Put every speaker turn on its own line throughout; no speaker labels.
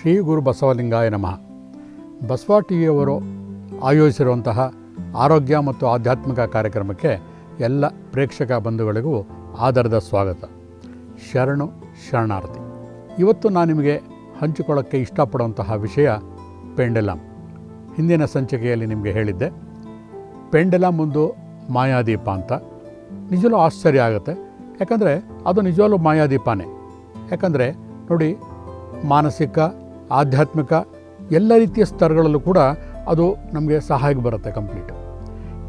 ಶ್ರೀ ಗುರು ಬಸವಲಿಂಗಾಯ ನಮಃ. ಬಸವ ಟಿ ವಿಯವರು ಆಯೋಜಿಸಿರುವಂತಹ ಆರೋಗ್ಯ ಮತ್ತು ಆಧ್ಯಾತ್ಮಿಕ ಕಾರ್ಯಕ್ರಮಕ್ಕೆ ಎಲ್ಲ ಪ್ರೇಕ್ಷಕ ಬಂಧುಗಳಿಗೂ ಆಧಾರದ ಸ್ವಾಗತ. ಶರಣು ಶರಣಾರ್ಥಿ, ಇವತ್ತು ನಾನು ನಿಮಗೆ ಹಂಚಿಕೊಳ್ಳೋಕ್ಕೆ ಇಷ್ಟಪಡುವಂತಹ ವಿಷಯ ಪೆಂಡೆಲಮ್ ಹಿಂದಿನ ಸಂಚಿಕೆಯಲ್ಲಿ ನಿಮಗೆ ಹೇಳಿದ್ದೆ ಪೆಂಡೆಲಮ್ ಒಂದು ಮಾಯಾದೀಪ ಅಂತ. ನಿಜವೂ ಆಶ್ಚರ್ಯ ಆಗುತ್ತೆ, ಯಾಕಂದರೆ ಅದು ನಿಜವಲ್ಲೂ ಮಾಯಾದೀಪನೇ. ಯಾಕಂದರೆ ನೋಡಿ, ಮಾನಸಿಕ ಆಧ್ಯಾತ್ಮಿಕ ಎಲ್ಲ ರೀತಿಯ ಸ್ತರಗಳಲ್ಲೂ ಕೂಡ ಅದು ನಮಗೆ ಸಹಾಯಕ್ಕೆ ಬರುತ್ತೆ ಕಂಪ್ಲೀಟ್.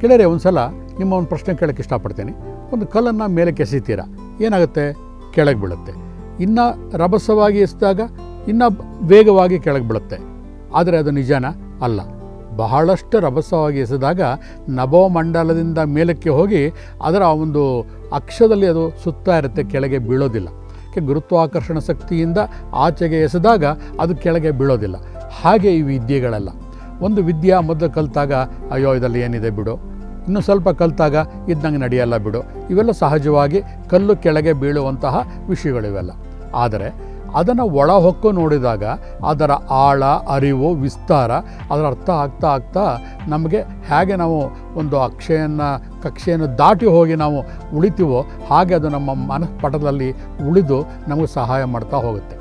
ಕೆಳರೆ ಒಂದು ಸಲ ನಿಮ್ಮ ಒಂದು ಪ್ರಶ್ನೆ ಕೇಳೋಕ್ಕೆ ಇಷ್ಟಪಡ್ತೀನಿ. ಒಂದು ಕಲ್ಲನ್ನು ಮೇಲೆ ಕೆಸಿತೀರಾ? ಏನಾಗುತ್ತೆ? ಕೆಳಗೆ ಬೀಳುತ್ತೆ. ಇನ್ನು ರಭಸವಾಗಿ ಎಸೆದಾಗ ಇನ್ನು ವೇಗವಾಗಿ ಕೆಳಗೆ ಬೀಳುತ್ತೆ. ಆದರೆ ಅದು ನಿಜಾನ? ಅಲ್ಲ. ಬಹಳಷ್ಟು ರಭಸವಾಗಿ ಎಸೆದಾಗ ನಭೋಮಂಡಲದಿಂದ ಮೇಲಕ್ಕೆ ಹೋಗಿ ಅದರ ಒಂದು ಅಕ್ಷದಲ್ಲಿ ಅದು ಸುತ್ತಾ ಇರುತ್ತೆ, ಕೆಳಗೆ ಬೀಳೋದಿಲ್ಲ. ಯಾಕೆ ಗುರುತ್ವಾಕರ್ಷಣ ಶಕ್ತಿಯಿಂದ ಆಚೆಗೆ ಎಸೆದಾಗ ಅದು ಕೆಳಗೆ ಬೀಳೋದಿಲ್ಲ. ಹಾಗೆ ಈ ವಿದ್ಯೆಗಳೆಲ್ಲ. ಒಂದು ವಿದ್ಯೆ ಮೊದಲು ಕಲಿತಾಗ, ಅಯ್ಯೋ, ಇದರಲ್ಲಿ ಏನಿದೆ ಬಿಡು. ಇನ್ನು ಸ್ವಲ್ಪ ಕಲಿತಾಗ ಇದ್ದಂಗೆ ನಡೆಯಲ್ಲ ಬಿಡು. ಇವೆಲ್ಲ ಸಹಜವಾಗಿ ಕಲ್ಲು ಕೆಳಗೆ ಬೀಳುವಂತಹ ವಿಷಯಗಳಿವೆಲ್ಲ. ಆದರೆ, ಅದನ್ನು ಒಳ ಹೊಕ್ಕು ನೋಡಿದಾಗ, ಅದರ ಆಳ, ಅರಿವು, ವಿಸ್ತಾರ, ಅದರ ಅರ್ಥ ಆಗ್ತಾ ಆಗ್ತಾ ನಮಗೆ ಹೇಗೆ ನಾವು ಒಂದು ಅಕ್ಷಯನ್ನು ಕಕ್ಷೆಯನ್ನು ದಾಟಿ ಹೋಗಿ ನಾವು ಉಳಿತೀವೋ ಹಾಗೆ ಅದು ನಮ್ಮ ಮನಃಪಟದಲ್ಲಿ ಉಳಿದು ನಮಗೆ ಸಹಾಯ ಮಾಡ್ತಾ ಹೋಗುತ್ತೆ.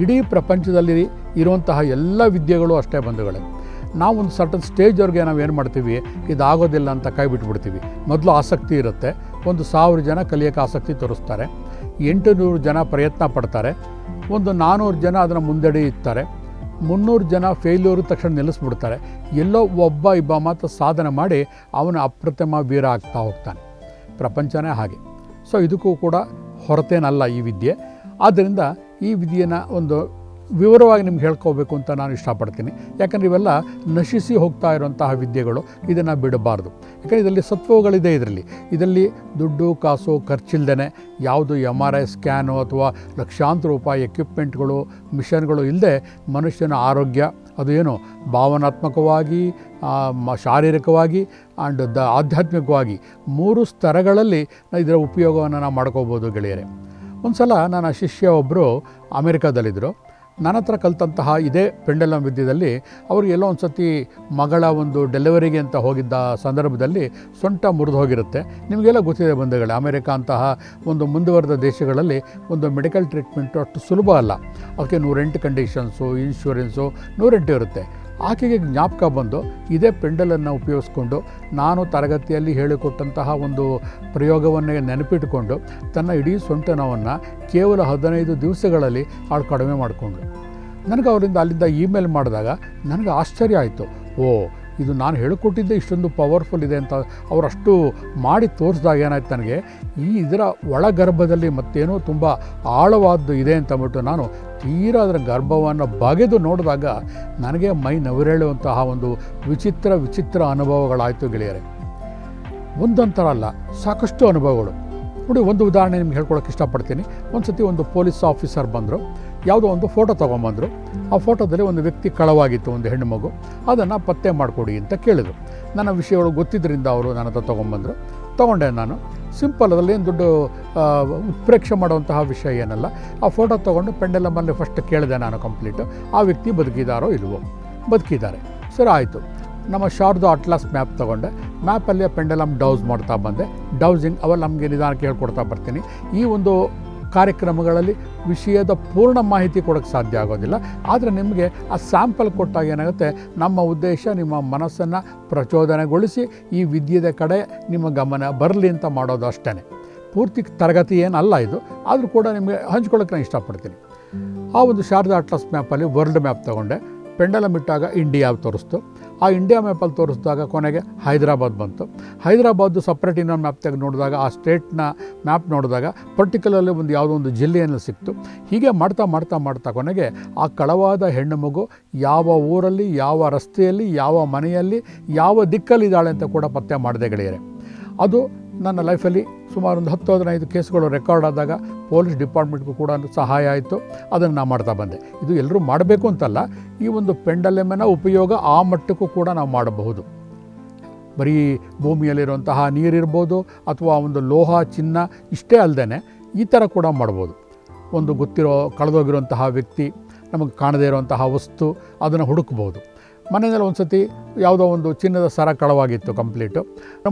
ಇಡೀ ಪ್ರಪಂಚದಲ್ಲಿ ಇರುವಂತಹ ಎಲ್ಲ ವಿದ್ಯೆಗಳು ಅಷ್ಟೇ ಬಂಧುಗಳೇ. ನಾವು ಒಂದು ಸರ್ಟನ್ ಸ್ಟೇಜ್ವರೆಗೆ ನಾವು ಏನು ಮಾಡ್ತೀವಿ? ಇದಾಗೋದಿಲ್ಲ ಅಂತ ಕೈ ಬಿಟ್ಬಿಡ್ತೀವಿ. ಮೊದಲು ಆಸಕ್ತಿ ಇರುತ್ತೆ. ಒಂದು ಸಾವಿರ ಜನ ಕಲಿಯೋಕ್ಕೆ ಆಸಕ್ತಿ ತೋರಿಸ್ತಾರೆ. ಎಂಟು ನೂರು ಜನ ಪ್ರಯತ್ನ ಪಡ್ತಾರೆ. ಒಂದು ನಾನ್ನೂರು ಜನ ಅದನ್ನು ಮುಂದಡಿ ಇರ್ತಾರೆ. ಮುನ್ನೂರು ಜನ ಫೇಲ್ಯೂರ್ ತಕ್ಷಣ ನಿಲ್ಲಿಸ್ಬಿಡ್ತಾರೆ. ಎಲ್ಲೋ ಒಬ್ಬ ಇಬ್ಬ ಮಾತ್ರ ಸಾಧನೆ ಮಾಡಿ ಅವನು ಅಪ್ರತಿಮ ವೀರ ಆಗ್ತಾ ಹೋಗ್ತಾನೆ. ಪ್ರಪಂಚನೇ ಹಾಗೆ. ಸೊ ಇದಕ್ಕೂ ಕೂಡ ಹೊರತೇನಲ್ಲ ಈ ವಿದ್ಯೆ. ಆದ್ದರಿಂದ ಈ ವಿದ್ಯೆನ ಒಂದು ವಿವರವಾಗಿ ನಿಮ್ಗೆ ಹೇಳ್ಕೋಬೇಕು ಅಂತ ನಾನು ಇಷ್ಟಪಡ್ತೀನಿ. ಯಾಕಂದರೆ ಇವೆಲ್ಲ ನಶಿಸಿ ಹೋಗ್ತಾ ಇರುವಂತಹ ವಿದ್ಯೆಗಳು. ಇದನ್ನು ಬಿಡಬಾರ್ದು. ಯಾಕಂದರೆ ಇದರಲ್ಲಿ ಸತ್ವಗಳಿದೆ ಇದರಲ್ಲಿ. ಇದರಲ್ಲಿ ದುಡ್ಡು, ಕಾಸು ಖರ್ಚಿಲ್ಲದೇ ಯಾವುದು ಎಂ ಆರ್ ಐ ಸ್ಕ್ಯಾನು ಅಥವಾ ಲಕ್ಷಾಂತರ ರೂಪಾಯಿ ಎಕ್ವಿಪ್ಮೆಂಟ್ಗಳು ಮಿಷನ್ಗಳು ಇಲ್ಲದೆ ಮನುಷ್ಯನ ಆರೋಗ್ಯ, ಅದು ಏನು ಭಾವನಾತ್ಮಕವಾಗಿ ಶಾರೀರಿಕವಾಗಿ ಆ್ಯಂಡ್ ದ ಆಧ್ಯಾತ್ಮಿಕವಾಗಿ ಮೂರು ಸ್ತರಗಳಲ್ಲಿ ಇದರ ಉಪಯೋಗವನ್ನು ನಾವು ಮಾಡ್ಕೋಬೋದು ಗೆಳೆಯರೆ. ಒಂದು ಸಲ ನನ್ನ ಶಿಷ್ಯ ಒಬ್ಬರು ಅಮೆರಿಕಾದಲ್ಲಿದ್ದರು ನನ್ನ ಹತ್ರ ಕಲಿತಂತಹ ಇದೇ ಪೆಂಡಲಂ ವಿದ್ಯದಲ್ಲಿ ಅವರು ಎಲ್ಲೋ ಒಂದು ಸತಿ ಮಗಳ ಒಂದು ಡೆಲಿವರಿಗೆ ಅಂತ ಹೋಗಿದ್ದ ಸಂದರ್ಭದಲ್ಲಿ ಸೊಂಟ ಮುರಿದು ಹೋಗಿರುತ್ತೆ. ನಿಮಗೆಲ್ಲ ಗೊತ್ತಿದೆ ಬಂಧುಗಳೇ, ಅಮೆರಿಕ ಅಂತಹ ಒಂದು ಮುಂದುವರೆದ ದೇಶಗಳಲ್ಲಿ ಒಂದು ಮೆಡಿಕಲ್ ಟ್ರೀಟ್ಮೆಂಟು ಅಷ್ಟು ಸುಲಭ ಅಲ್ಲ. ಅದಕ್ಕೆ ನೂರೆಂಟು ಕಂಡೀಷನ್ಸು, ಇನ್ಶೂರೆನ್ಸು ನೂರೆಂಟು ಇರುತ್ತೆ. ಆಕೆಗೆ ಜ್ಞಾಪಕ ಬಂದು ಇದೇ ಪೆಂಡಲನ್ನು ಉಪಯೋಗಿಸ್ಕೊಂಡು ನಾನು ತರಗತಿಯಲ್ಲಿ ಹೇಳಿಕೊಟ್ಟಂತಹ ಒಂದು ಪ್ರಯೋಗವನ್ನೇ ನೆನಪಿಟ್ಟುಕೊಂಡು ತನ್ನ ಇಡೀ ಸೊಂಟ ಕೇವಲ ಹದಿನೈದು ದಿವಸಗಳಲ್ಲಿ ಅವಳು ಕಡಿಮೆ ಮಾಡಿಕೊಂಡು ನನಗೆ ಅವರಿಂದ ಅಲ್ಲಿಂದ ಇಮೇಲ್ ಮಾಡಿದಾಗ ನನಗೆ ಆಶ್ಚರ್ಯ ಆಯಿತು. ಓ ಇದು ನಾನು ಹೇಳಿಕೊಟ್ಟಿದ್ದೆ ಇಷ್ಟೊಂದು ಪವರ್ಫುಲ್ ಇದೆ ಅಂತ ಅವರಷ್ಟು ಮಾಡಿ ತೋರಿಸಿದಾಗ ಏನಾಯ್ತು ನನಗೆ, ಈ ಇದರ ಒಳಗರ್ಭದಲ್ಲಿ ಮತ್ತೇನೋ ತುಂಬ ಆಳವಾದ್ದು ಇದೆ ಅಂತ ಅಂದ್ಬಿಟ್ಟು ನಾನು ತೀರ ಅದರ ಗರ್ಭವನ್ನು ಬಗೆದು ನೋಡಿದಾಗ ನನಗೆ ಮೈ ನವಿರೇಳುವಂತಹ ಒಂದು ವಿಚಿತ್ರ ವಿಚಿತ್ರ ಅನುಭವಗಳಾಯಿತು ಗೆಳೆಯರೆ. ಒಂದೊಂಥರ ಅಲ್ಲ, ಸಾಕಷ್ಟು ಅನುಭವಗಳು. ನೋಡಿ, ಒಂದು ಉದಾಹರಣೆ ನಿಮ್ಗೆ ಹೇಳ್ಕೊಳಕ್ಕೆ ಇಷ್ಟಪಡ್ತೀನಿ. ಒಂದು ಸತಿ ಒಂದು ಪೊಲೀಸ್ ಆಫೀಸರ್ ಬಂದರು. ಯಾವುದೋ ಒಂದು ಫೋಟೋ ತೊಗೊಂಬಂದರು. ಆ ಫೋಟೋದಲ್ಲಿ ಒಂದು ವ್ಯಕ್ತಿ ಕಳವಾಗಿತ್ತು, ಒಂದು ಹೆಣ್ಣು ಮಗು. ಅದನ್ನು ಪತ್ತೆ ಮಾಡಿಕೊಡಿ ಅಂತ ಕೇಳಿದರು. ನನ್ನ ವಿಷಯಗಳು ಗೊತ್ತಿದ್ದರಿಂದ ಅವರು ನನ್ನ ಹತ್ರ ತೊಗೊಂಬಂದರು. ತೊಗೊಂಡೆ ನಾನು. ಸಿಂಪಲ್ ಅದರಲ್ಲಿ ಏನು ದುಡ್ಡು ಉತ್ಪ್ರೇಕ್ಷೆ ಮಾಡುವಂತಹ ವಿಷಯ ಏನಲ್ಲ. ಆ ಫೋಟೋ ತೊಗೊಂಡು ಪೆಂಡೆಲಮ್ಮಲ್ಲಿ ಫಸ್ಟ್ ಕೇಳಿದೆ ನಾನು ಕಂಪ್ಲೀಟು ಆ ವ್ಯಕ್ತಿ ಬದುಕಿದಾರೋ ಇಲ್ವೋ? ಬದುಕಿದ್ದಾರೆ. ಸರಿ, ಆಯಿತು. ನಮ್ಮ ಶಾರ್ದು ಅಟ್ಲಾಸ್ ಮ್ಯಾಪ್ ತೊಗೊಂಡೆ. ಮ್ಯಾಪಲ್ಲಿ ಪೆಂಡೆಲಮ್ ಡೌಸ್ ಮಾಡ್ತಾ ಬಂದೆ. ಡೌಸಿಂಗ್ ಅವೆಲ್ಲ ನಮಗೆ ನಿಧಾನಕ್ಕೆ ಹೇಳ್ಕೊಡ್ತಾ ಬರ್ತೀನಿ. ಈ ಒಂದು ಕಾರ್ಯಕ್ರಮಗಳಲ್ಲಿ ವಿಷಯದ ಪೂರ್ಣ ಮಾಹಿತಿ ಕೊಡೋಕ್ಕೆ ಸಾಧ್ಯ ಆಗೋದಿಲ್ಲ. ಆದರೆ ನಿಮಗೆ ಆ ಸ್ಯಾಂಪಲ್ ಕೊಟ್ಟಾಗ ಏನಾಗುತ್ತೆ? ನಮ್ಮ ಉದ್ದೇಶ ನಿಮ್ಮ ಮನಸ್ಸನ್ನು ಪ್ರಚೋದನೆಗೊಳಿಸಿ ಈ ವಿದ್ಯೆದ ಕಡೆ ನಿಮ್ಮ ಗಮನ ಬರಲಿ ಅಂತ ಮಾಡೋದು ಅಷ್ಟೇ ಪೂರ್ತಿ ತರಗತಿ ಏನಲ್ಲ ಇದು. ಆದರೂ ಕೂಡ ನಿಮಗೆ ಹಂಚ್ಕೊಳ್ಳೋಕೆ ನಾನು ಇಷ್ಟಪಡ್ತೀನಿ. ಆ ಒಂದು ಶಾರದಾ ಅಟ್ಲಸ್ ಮ್ಯಾಪಲ್ಲಿ ವರ್ಲ್ಡ್ ಮ್ಯಾಪ್ ತೊಗೊಂಡೆ. ಪೆಂಡಲಮ್ ಇಟ್ಟಾಗ ಇಂಡಿಯಾ ತೋರಿಸ್ತು. ಆ ಇಂಡಿಯಾ ಮ್ಯಾಪಲ್ಲಿ ತೋರಿಸಿದಾಗ ಕೊನೆಗೆ ಹೈದರಾಬಾದ್ ಬಂತು. ಹೈದರಾಬಾದ್ ಸಪ್ರೇಟ್ ಇನ್ನೊಂದು ಮ್ಯಾಪ್ ತೆಗೆದು ನೋಡಿದಾಗ ಆ ಸ್ಟೇಟ್ನ ಮ್ಯಾಪ್ ನೋಡಿದಾಗ ಪರ್ಟಿಕ್ಯುಲರ್ಲಿ ಒಂದು ಯಾವುದೋ ಒಂದು ಜಿಲ್ಲೆಯನ್ನು ಸಿಕ್ತು. ಹೀಗೆ ಮಾಡ್ತಾ ಮಾಡ್ತಾ ಮಾಡ್ತಾ ಕೊನೆಗೆ ಆ ಕಳವಾದ ಹೆಣ್ಣು ಮಗು ಯಾವ ಊರಲ್ಲಿ, ಯಾವ ರಸ್ತೆಯಲ್ಲಿ, ಯಾವ ಮನೆಯಲ್ಲಿ, ಯಾವ ದಿಕ್ಕಲ್ಲಿದ್ದಾಳೆ ಅಂತ ಕೂಡ ಪತ್ತೆ ಮಾಡದೆ ಗೆಳೆಯರೆ. ಅದು ನನ್ನ ಲೈಫಲ್ಲಿ ಸುಮಾರು ಒಂದು ಹತ್ತು ಹದಿನೈದು ಕೇಸ್ಗಳು ರೆಕಾರ್ಡ್ ಆದಾಗ ಪೊಲೀಸ್ ಡಿಪಾರ್ಟ್ಮೆಂಟ್ಗೂ ಕೂಡ ಸಹಾಯ ಆಯಿತು. ಅದನ್ನು ನಾನು ಮಾಡ್ತಾ ಬಂದೆ. ಇದು ಎಲ್ಲರೂ ಮಾಡಬೇಕು ಅಂತಲ್ಲ, ಈ ಒಂದು ಪೆಂಡಲೆಮ್ಮನ ಉಪಯೋಗ ಆ ಮಟ್ಟಕ್ಕೂ ಕೂಡ ನಾವು ಮಾಡಬಹುದು. ಬರೀ ಭೂಮಿಯಲ್ಲಿರುವಂತಹ ನೀರಿರ್ಬೋದು ಅಥವಾ ಒಂದು ಲೋಹ, ಚಿನ್ನ ಇಷ್ಟೇ ಅಲ್ಲದೆ ಈ ಥರ ಕೂಡ ಮಾಡ್ಬೋದು. ಒಂದು ಗೊತ್ತಿರೋ, ಕಳೆದೋಗಿರುವಂತಹ ವ್ಯಕ್ತಿ ನಮಗೆ ಕಾಣದೇ ಇರುವಂತಹ ವಸ್ತು ಅದನ್ನು ಹುಡುಕ್ಬೋದು. ಮನೆಯಲ್ಲಿ ಒಂದು ಸತಿ ಯಾವುದೋ ಒಂದು ಚಿನ್ನದ ಸರ ಕಳವಾಗಿತ್ತು ಕಂಪ್ಲೀಟು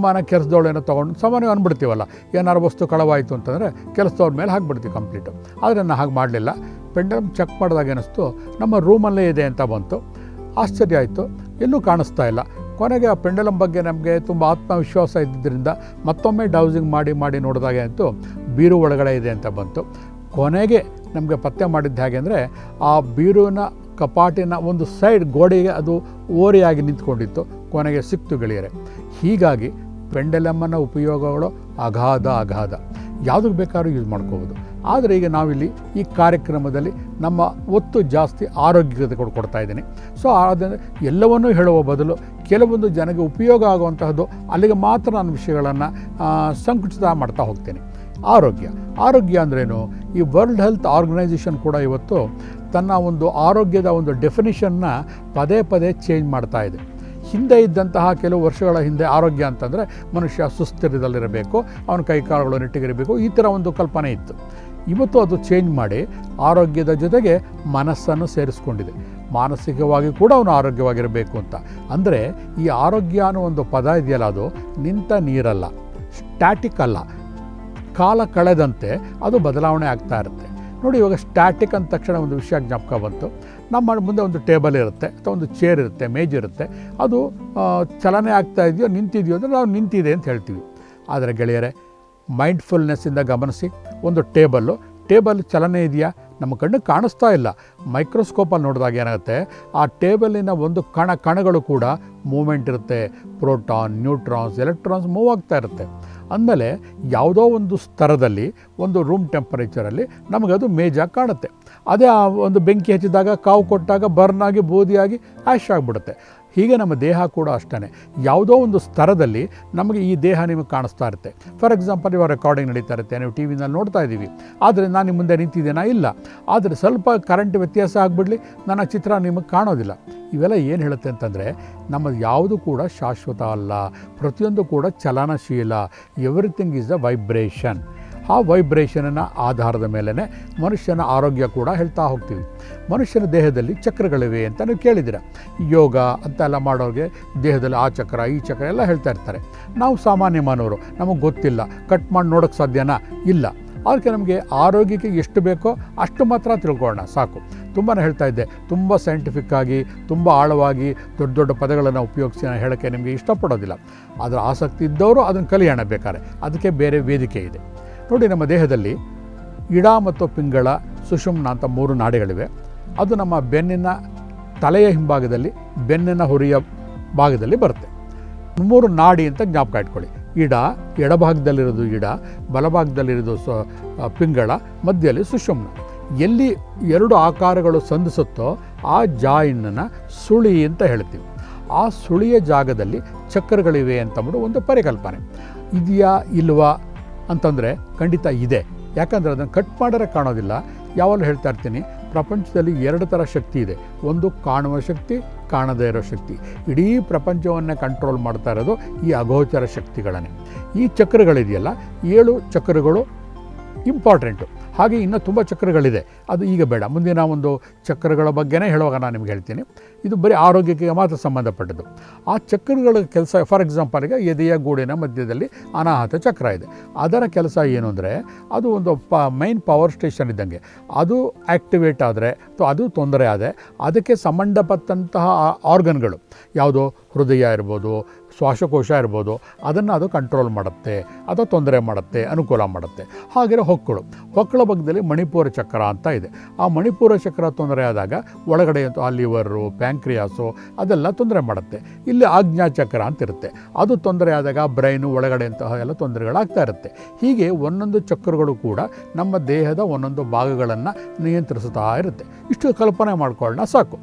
ಮನೆ ಕೆಲಸದವಳೇನೋ ತೊಗೊಂಡು ಸಾಮಾನ್ಯ ಅಂದ್ಬಿಡ್ತೀವಲ್ಲ ಏನಾರು ವಸ್ತು ಕಳವಾಯಿತು ಅಂತಂದರೆ ಕೆಲಸದವ್ರ ಮೇಲೆ ಹಾಕ್ಬಿಡ್ತೀವಿ ಕಂಪ್ಲೀಟು ಆದರೆ ನಾನು ಹಾಗೆ ಮಾಡಲಿಲ್ಲ. ಪೆಂಡಲಮ್ ಚೆಕ್ ಮಾಡಿದಾಗ ಏನಿಸ್ತು, ನಮ್ಮ ರೂಮಲ್ಲೇ ಇದೆ ಅಂತ ಬಂತು. ಆಶ್ಚರ್ಯ ಆಯಿತು. ಎಲ್ಲೂ ಕಾಣಿಸ್ತಾ ಇಲ್ಲ. ಕೊನೆಗೆ ಆ ಪೆಂಡಲಮ್ ಬಗ್ಗೆ ನಮಗೆ ತುಂಬ ಆತ್ಮವಿಶ್ವಾಸ ಇದ್ದಿದ್ದರಿಂದ ಮತ್ತೊಮ್ಮೆ ಡೌಸಿಂಗ್ ಮಾಡಿ ಮಾಡಿ ನೋಡಿದಾಗ ಅಂತೂ ಬೀರು ಒಳಗಡೆ ಇದೆ ಅಂತ ಬಂತು. ಕೊನೆಗೆ ನಮಗೆ ಪತ್ತೆ ಮಾಡಿದ್ದ ಹಾಗೆ ಅಂದರೆ, ಆ ಬೀರುವಿನ ಕಪಾಟಿನ ಒಂದು ಸೈಡ್ ಗೋಡೆಗೆ ಅದು ಓರೆಯಾಗಿ ನಿಂತ್ಕೊಂಡಿತ್ತು. ಕೊನೆಗೆ ಸಿಕ್ತು ಗೆಳೆಯರೆ. ಹೀಗಾಗಿ ಪೆಂಡಲಮ್ಮನ ಉಪಯೋಗಗಳು ಅಗಾಧ ಅಗಾಧ. ಯಾವುದಕ್ಕೆ ಬೇಕಾದ್ರೂ ಯೂಸ್ ಮಾಡ್ಕೋಬೋದು. ಆದರೆ ಈಗ ನಾವಿಲ್ಲಿ ಈ ಕಾರ್ಯಕ್ರಮದಲ್ಲಿ ನಮ್ಮ ಒತ್ತು ಜಾಸ್ತಿ ಆರೋಗ್ಯತೆ ಕೊಡ್, ಕೊಡ್ತಾ ಇದ್ದೀನಿ. ಸೊ ಆದ್ದರಿಂದ ಎಲ್ಲವನ್ನೂ ಹೇಳುವ ಬದಲು ಕೆಲವೊಂದು ಜನಕ್ಕೆ ಉಪಯೋಗ ಆಗುವಂತಹದ್ದು ಅಲ್ಲಿಗೆ ಮಾತ್ರ ನಾನು ವಿಷಯಗಳನ್ನು ಸಂಕುಚಿತ ಮಾಡ್ತಾ ಹೋಗ್ತೇನೆ. ಆರೋಗ್ಯ. ಆರೋಗ್ಯ ಅಂದ್ರೇನು? ಈ ವರ್ಲ್ಡ್ ಹೆಲ್ತ್ ಆರ್ಗನೈಸೇಷನ್ ಕೂಡ ಇವತ್ತು ತನ್ನ ಒಂದು ಆರೋಗ್ಯದ ಒಂದು ಡೆಫಿನಿಷನ್ನ ಪದೇ ಪದೇ ಚೇಂಜ್ ಮಾಡ್ತಾ ಇದೆ. ಹಿಂದೆ ಇದ್ದಂತಹ ಕೆಲವು ವರ್ಷಗಳ ಹಿಂದೆ ಆರೋಗ್ಯ ಅಂತಂದರೆ ಮನುಷ್ಯ ಸುಸ್ಥಿರದಲ್ಲಿರಬೇಕು, ಅವನ ಕೈಕಾಲುಗಳು ನೆಟ್ಟಿಗಿರಬೇಕು, ಈ ಥರ ಒಂದು ಕಲ್ಪನೆ ಇತ್ತು. ಇವತ್ತು ಅದು ಚೇಂಜ್ ಮಾಡಿ ಆರೋಗ್ಯದ ಜೊತೆಗೆ ಮನಸ್ಸನ್ನು ಸೇರಿಸ್ಕೊಂಡಿದೆ. ಮಾನಸಿಕವಾಗಿ ಕೂಡ ಅವನು ಆರೋಗ್ಯವಾಗಿರಬೇಕು ಅಂತ. ಅಂದರೆ ಈ ಆರೋಗ್ಯ ಅನ್ನೋ ಒಂದು ಪದ ಇದೆಯಲ್ಲ ಅದು? ನಿಂತ ನೀರಲ್ಲ. ಸ್ಟ್ಯಾಟಿಕ್ ಅಲ್ಲ. ಕಾಲ ಕಳೆದಂತೆ ಅದು ಬದಲಾವಣೆ ಆಗ್ತಾ ಇರುತ್ತೆ. ನೋಡಿ, ಇವಾಗ ಸ್ಟ್ಯಾಟಿಕ್ ಅಂದ ತಕ್ಷಣ ಒಂದು ವಿಷಯ ಜ್ಞಾಪಕ ಬಂತು. ನಮ್ಮ ಮುಂದೆ ಒಂದು ಟೇಬಲ್ ಇರುತ್ತೆ, ಅಥವಾ ಒಂದು ಚೇರ್ ಇರುತ್ತೆ ಮೇಜ್ ಇರುತ್ತೆ. ಅದು ಚಲನೆ ಆಗ್ತಾ ಇದೆಯೋ, ನಿಂತಿದೆಯೋ ಅಂದರೆ ನಾವು ನಿಂತಿದೆ ಅಂತ ಹೇಳ್ತೀವಿ. ಆದರೆ ಗೆಳೆಯರೆ ಮೈಂಡ್ಫುಲ್ನೆಸ್ಸಿಂದ ಗಮನಿಸಿ, ಒಂದು ಟೇಬಲ್ಲು ಟೇಬಲ್ ಚಲನೆ ಇದೆಯಾ? ನಮ್ಮ ಕಣ್ಣು ಕಾಣಿಸ್ತಾ ಇಲ್ಲ. ಮೈಕ್ರೋಸ್ಕೋಪಲ್ಲಿ ನೋಡಿದಾಗ ಏನಾಗುತ್ತೆ? ಆ ಟೇಬಲಿನ ಒಂದು ಕಣ, ಕಣಗಳು ಕೂಡ ಮೂಮೆಂಟ್ ಇರುತ್ತೆ. ಪ್ರೋಟಾನ್ ನ್ಯೂಟ್ರಾನ್ಸ್ ಎಲೆಕ್ಟ್ರಾನ್ಸ್ ಮೂವ್ ಆಗ್ತಾ ಇರುತ್ತೆ. ಅಂದಮೇಲೆ ಯಾವುದೋ ಒಂದು ಸ್ತರದಲ್ಲಿ, ಒಂದು ರೂಮ್ ಟೆಂಪರೇಚರಲ್ಲಿ ನಮಗದು ಮೇಜಾಗಿ ಕಾಣುತ್ತೆ. ಅದೇ ಆ ಒಂದು ಬೆಂಕಿ ಹಚ್ಚಿದಾಗ, ಕಾವು ಕೊಟ್ಟಾಗ ಬರ್ನ್ ಆಗಿ, ಬೂದಿಯಾಗಿ ಆಶ್ ಆಗಿಬಿಡುತ್ತೆ. ಹೀಗೆ ನಮ್ಮ ದೇಹ ಕೂಡ ಅಷ್ಟೇ ಯಾವುದೋ ಒಂದು ಸ್ತರದಲ್ಲಿ ನಮಗೆ ಈ ದೇಹ ನಿಮಗೆ ಕಾಣಿಸ್ತಾ ಇರುತ್ತೆ. ಫಾರ್ ಎಕ್ಸಾಂಪಲ್ ಇವಾಗ ರೆಕಾರ್ಡಿಂಗ್ ನಡೀತಾ ಇರುತ್ತೆ. ನೀವು ಟಿ ವಿನಲ್ಲಿ ನೋಡ್ತಾ ಇದ್ದೀವಿ. ಆದರೆ ನಾನು ನಿಮ್ಮ ಮುಂದೆ ನಿಂತಿದ್ದೇನಾ? ಇಲ್ಲ. ಆದರೆ ಸ್ವಲ್ಪ ಕರೆಂಟ್ ವ್ಯತ್ಯಾಸ ಆಗಿಬಿಡಲಿ. ನನ್ನ ಚಿತ್ರ ನಿಮಗೆ ಕಾಣೋದಿಲ್ಲ. ಇವೆಲ್ಲ ಏನು ಹೇಳುತ್ತೆ ಅಂತಂದರೆ, ನಮ್ಮದು ಯಾವುದು ಕೂಡ ಶಾಶ್ವತ ಅಲ್ಲ. ಪ್ರತಿಯೊಂದು ಕೂಡ ಚಲನಶೀಲ. ಎವ್ರಿಥಿಂಗ್ ಈಸ್ ಅ ವೈಬ್ರೇಷನ್ ಆ ವೈಬ್ರೇಷನ್ನ ಆಧಾರದ ಮೇಲೇ ಮನುಷ್ಯನ ಆರೋಗ್ಯ ಕೂಡ ಹೇಳ್ತಾ ಹೋಗ್ತೀವಿ. ಮನುಷ್ಯನ ದೇಹದಲ್ಲಿ ಚಕ್ರಗಳಿವೆ ಅಂತ ನೀವು ಕೇಳಿದ್ದೀರ. ಯೋಗ ಅಂತೆಲ್ಲ ಮಾಡೋರಿಗೆ ದೇಹದಲ್ಲಿ ಆ ಚಕ್ರ, ಈ ಚಕ್ರ ಎಲ್ಲ ಹೇಳ್ತಾ ಇರ್ತಾರೆ. ನಾವು ಸಾಮಾನ್ಯ ಮಾನವರು ನಮಗೆ ಗೊತ್ತಿಲ್ಲ, ಕಟ್ ಮಾಡಿ ನೋಡೋಕ್ಕೆ ಸಾಧ್ಯನಾ? ಇಲ್ಲ. ಅದಕ್ಕೆ ನಮಗೆ ಆರೋಗ್ಯಕ್ಕೆ ಎಷ್ಟು ಬೇಕೋ ಅಷ್ಟು ಮಾತ್ರ ತಿಳ್ಕೊಳ್ಳೋಣ, ಸಾಕು. ತುಂಬಾ ಹೇಳ್ತಾ ಇದ್ದೆ, ತುಂಬ ಸೈಂಟಿಫಿಕ್ ಆಗಿ, ತುಂಬ ಆಳವಾಗಿ ದೊಡ್ಡ ದೊಡ್ಡ ಪದಗಳನ್ನು ಉಪಯೋಗಿಸಿ ನಾನು ಹೇಳೋಕ್ಕೆ ನಿಮಗೆ ಇಷ್ಟಪಡೋದಿಲ್ಲ. ಅದರ ಆಸಕ್ತಿ ಇದ್ದವರು ಅದನ್ನು ಕಲಿಯೋಣ ಬೇಕಾದ್ರೆ. ಅದಕ್ಕೆ ಬೇರೆ ವೇದಿಕೆ ಇದೆ. ನೋಡಿ ನಮ್ಮ ದೇಹದಲ್ಲಿ ಇಡ ಮತ್ತು ಪಿಂಗಳ ಸುಷುಮ್ನ ಅಂತ ಮೂರು ನಾಡಿಗಳಿವೆ. ಅದು ನಮ್ಮ ಬೆನ್ನಿನ ತಲೆಯ ಹಿಂಭಾಗದಲ್ಲಿ, ಬೆನ್ನಿನ ಹುರಿಯ ಭಾಗದಲ್ಲಿ ಬರುತ್ತೆ. ಮೂರು ನಾಡಿ ಅಂತ ಜ್ಞಾಪಕ ಇಟ್ಕೊಳ್ಳಿ. ಇಡ, ಎಡಭಾಗದಲ್ಲಿರೋದು ಇಡ, ಬಲಭಾಗದಲ್ಲಿರೋದು ಸ ಪಿಂಗಳ ಮಧ್ಯದಲ್ಲಿ ಸುಷುಮ್ನ. ಎಲ್ಲಿ ಎರಡು ಆಕಾರಗಳು ಸಂಧಿಸುತ್ತೋ ಆ ಜಾಯಿನ್ನ ಸುಳಿ ಅಂತ ಹೇಳ್ತೀವಿ. ಆ ಸುಳಿಯ ಜಾಗದಲ್ಲಿ ಚಕ್ರಗಳಿವೆ ಅಂತಂದ್ಬಿಟ್ಟು ಒಂದು ಪರಿಕಲ್ಪನೆ. ಇದೆಯಾ, ಇಲ್ವಾ ಅಂತಂದರೆ ಖಂಡಿತ ಇದೆ. ಯಾಕಂದರೆ ಅದನ್ನು ಕಟ್ ಮಾಡೋರೆ ಕಾಣೋದಿಲ್ಲ. ಯಾವಾಗಲೂ ಹೇಳ್ತಾ ಇರ್ತೀನಿ, ಪ್ರಪಂಚದಲ್ಲಿ ಎರಡು ಥರ ಶಕ್ತಿ ಇದೆ. ಒಂದು ಕಾಣುವ ಶಕ್ತಿ, ಕಾಣದೇ ಇರೋ ಶಕ್ತಿ. ಇಡೀ ಪ್ರಪಂಚವನ್ನೇ ಕಂಟ್ರೋಲ್ ಮಾಡ್ತಾ ಇರೋದು ಈ ಅಗೋಚರ ಶಕ್ತಿಗಳನ್ನೇ. ಈ ಚಕ್ರಗಳಿದೆಯಲ್ಲ, ಏಳು ಚಕ್ರಗಳು ಇಂಪಾರ್ಟೆಂಟು ಹಾಗೆ ಇನ್ನೂ ತುಂಬ ಚಕ್ರಗಳಿದೆ. ಅದು ಈಗ ಬೇಡ. ಮುಂದಿನ ಒಂದು ಚಕ್ರಗಳ ಬಗ್ಗೆನೇ ಹೇಳುವಾಗ ನಾನು ನಿಮ್ಗೆ ಹೇಳ್ತೀನಿ. ಇದು ಬರೀ ಆರೋಗ್ಯಕ್ಕೆ ಮಾತ್ರ ಸಂಬಂಧಪಟ್ಟದ್ದು. ಆ ಚಕ್ರಗಳ ಕೆಲಸ ಫಾರ್ ಎಕ್ಸಾಂಪಲ್ಗೆ ಎದೆಯ ಗೂಡಿನ ಮಧ್ಯದಲ್ಲಿ ಅನಾಹತ ಚಕ್ರ ಇದೆ. ಅದರ ಕೆಲಸ ಏನು ಅಂದರೆ, ಅದು ಒಂದು ಪ ಮೈನ್ ಪವರ್ ಸ್ಟೇಷನ್ ಇದ್ದಂಗೆ. ಅದು ಆ್ಯಕ್ಟಿವೇಟ್ ಆದರೆ, ಅಥವಾ ಅದು ತೊಂದರೆ ಆದರೆ, ಅದಕ್ಕೆ ಸಂಬಂಧಪಟ್ಟಂತಹ ಆರ್ಗನ್ಗಳು ಯಾವುದೋ ಹೃದಯ ಇರ್ಬೋದು ಶ್ವಾಸಕೋಶ ಇರ್ಬೋದು, ಅದನ್ನು ಅದು ಕಂಟ್ರೋಲ್ ಮಾಡುತ್ತೆ, ಅಥವಾ ತೊಂದರೆ ಮಾಡುತ್ತೆ, ಅನುಕೂಲ ಮಾಡುತ್ತೆ. ಹಾಗೆಯೇ ಹೊಕ್ಕಳು. ಹೊಕ್ಕಳ ಭಾಗದಲ್ಲಿ ಮಣಿಪುರ ಚಕ್ರ ಅಂತ ಇದೆ. ಆ ಮಣಿಪುರ ಚಕ್ರ ತೊಂದರೆ ಆದಾಗ ಒಳಗಡೆ ಆ ಲಿವರು, ಪ್ಯಾಂಕ್ರಿಯಾಸು ಅದೆಲ್ಲ ತೊಂದರೆ ಮಾಡುತ್ತೆ. ಇಲ್ಲಿ ಆಜ್ಞಾ ಚಕ್ರ ಅಂತ ಇರುತ್ತೆ. ಅದು ತೊಂದರೆ ಆದಾಗ ಬ್ರೈನು ಒಳಗಡೆ ಅಂತಹ ಎಲ್ಲ ತೊಂದರೆಗಳಾಗ್ತಾ ಇರುತ್ತೆ. ಹೀಗೆ ಒಂದೊಂದು ಚಕ್ರಗಳು ಕೂಡ ನಮ್ಮ ದೇಹದ ಒಂದೊಂದು ಭಾಗಗಳನ್ನು ನಿಯಂತ್ರಿಸುತ್ತಾ ಇರುತ್ತೆ. ಇಷ್ಟು ಕಲ್ಪನೆ ಮಾಡ್ಕೊಳ್ಳೋಣ ಸಾಕು.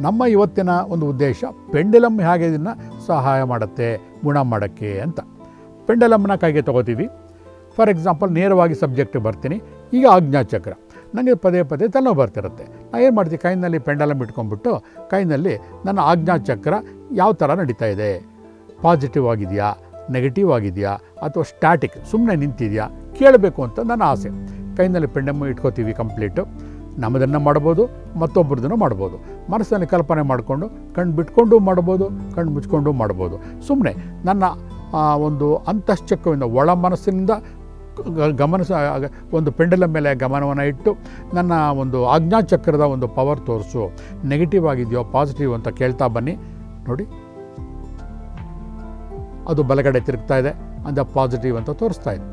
ನಮ್ಮ ಇವತ್ತಿನ ಒಂದು ಉದ್ದೇಶ, ಪೆಂಡಿಲಮ್ ಹೇಗೆ ಇದನ್ನು ಸಹಾಯ ಮಾಡುತ್ತೆ, ಗುಣ ಮಾಡೋಕ್ಕೆ ಅಂತ. ಪೆಂಡಲಮ್ನ ಕೈಗೆ ತೊಗೋತೀವಿ. ಫಾರ್ ಎಕ್ಸಾಂಪಲ್, ನೇರವಾಗಿ ಸಬ್ಜೆಕ್ಟ್ ಬರ್ತೀನಿ, ಈಗ ಆಜ್ಞಾಚಕ್ರ ನನಗೆ ಪದೇ ಪದೇ ತಲೆ ಬರ್ತಿರುತ್ತೆ. ನಾನು ಏನು ಮಾಡ್ತೀನಿ ಕೈನಲ್ಲಿ ಪೆಂಡಲಮ್ ಇಟ್ಕೊಂಡ್ಬಿಟ್ಟು, ಕೈನಲ್ಲಿ ನನ್ನ ಆಜ್ಞಾಚಕ್ರ ಯಾವ ಥರ ನಡೀತಾ ಇದೆ? ಪಾಸಿಟಿವ್ ಆಗಿದೆಯಾ ನೆಗೆಟಿವ್ ಆಗಿದೆಯಾ, ಅಥವಾ ಸ್ಟ್ಯಾಟಿಕ್ ಸುಮ್ಮನೆ ನಿಂತಿದೆಯಾ? ಕೇಳಬೇಕು ಅಂತ ನನ್ನ ಆಸೆ. ಕೈನಲ್ಲಿ ಪೆಂಡಮ್ ಇಟ್ಕೋತೀವಿ ಕಂಪ್ಲೀಟು ನಮ್ಮದನ್ನು ಮಾಡ್ಬೋದು, ಮತ್ತೊಬ್ಬರದನ್ನು ಮಾಡ್ಬೋದು. ಮನಸ್ಸಲ್ಲಿ ಕಲ್ಪನೆ ಮಾಡಿಕೊಂಡು, ಕಣ್ಣು ಬಿಟ್ಕೊಂಡು ಮಾಡ್ಬೋದು, ಕಣ್ಣು ಮುಚ್ಕೊಂಡು ಮಾಡ್ಬೋದು. ಸುಮ್ಮನೆ ನನ್ನ ಒಂದು ಅಂತಶ್ಚಕ್ಕವಿಂದ ಒಳ ಮನಸ್ಸಿನಿಂದ ಗಮನ ಒಂದು ಪೆಂಡಲ ಮೇಲೆ ಗಮನವನ್ನು ಇಟ್ಟು, ನನ್ನ ಒಂದು ಆಜ್ಞಾಚಕ್ರದ ಒಂದು ಪವರ್ ತೋರಿಸು. ನೆಗೆಟಿವ್ ಆಗಿದೆಯೋ, ಪಾಸಿಟಿವ್ ಅಂತ ಕೇಳ್ತಾ ಬನ್ನಿ. ನೋಡಿ. ಅದು ಬಲಗಡೆ ತಿರುಗ್ತಾ ಇದೆ ಅಂದರೆ ಪಾಸಿಟಿವ್ ಅಂತ ತೋರಿಸ್ತಾ ಇದೆ.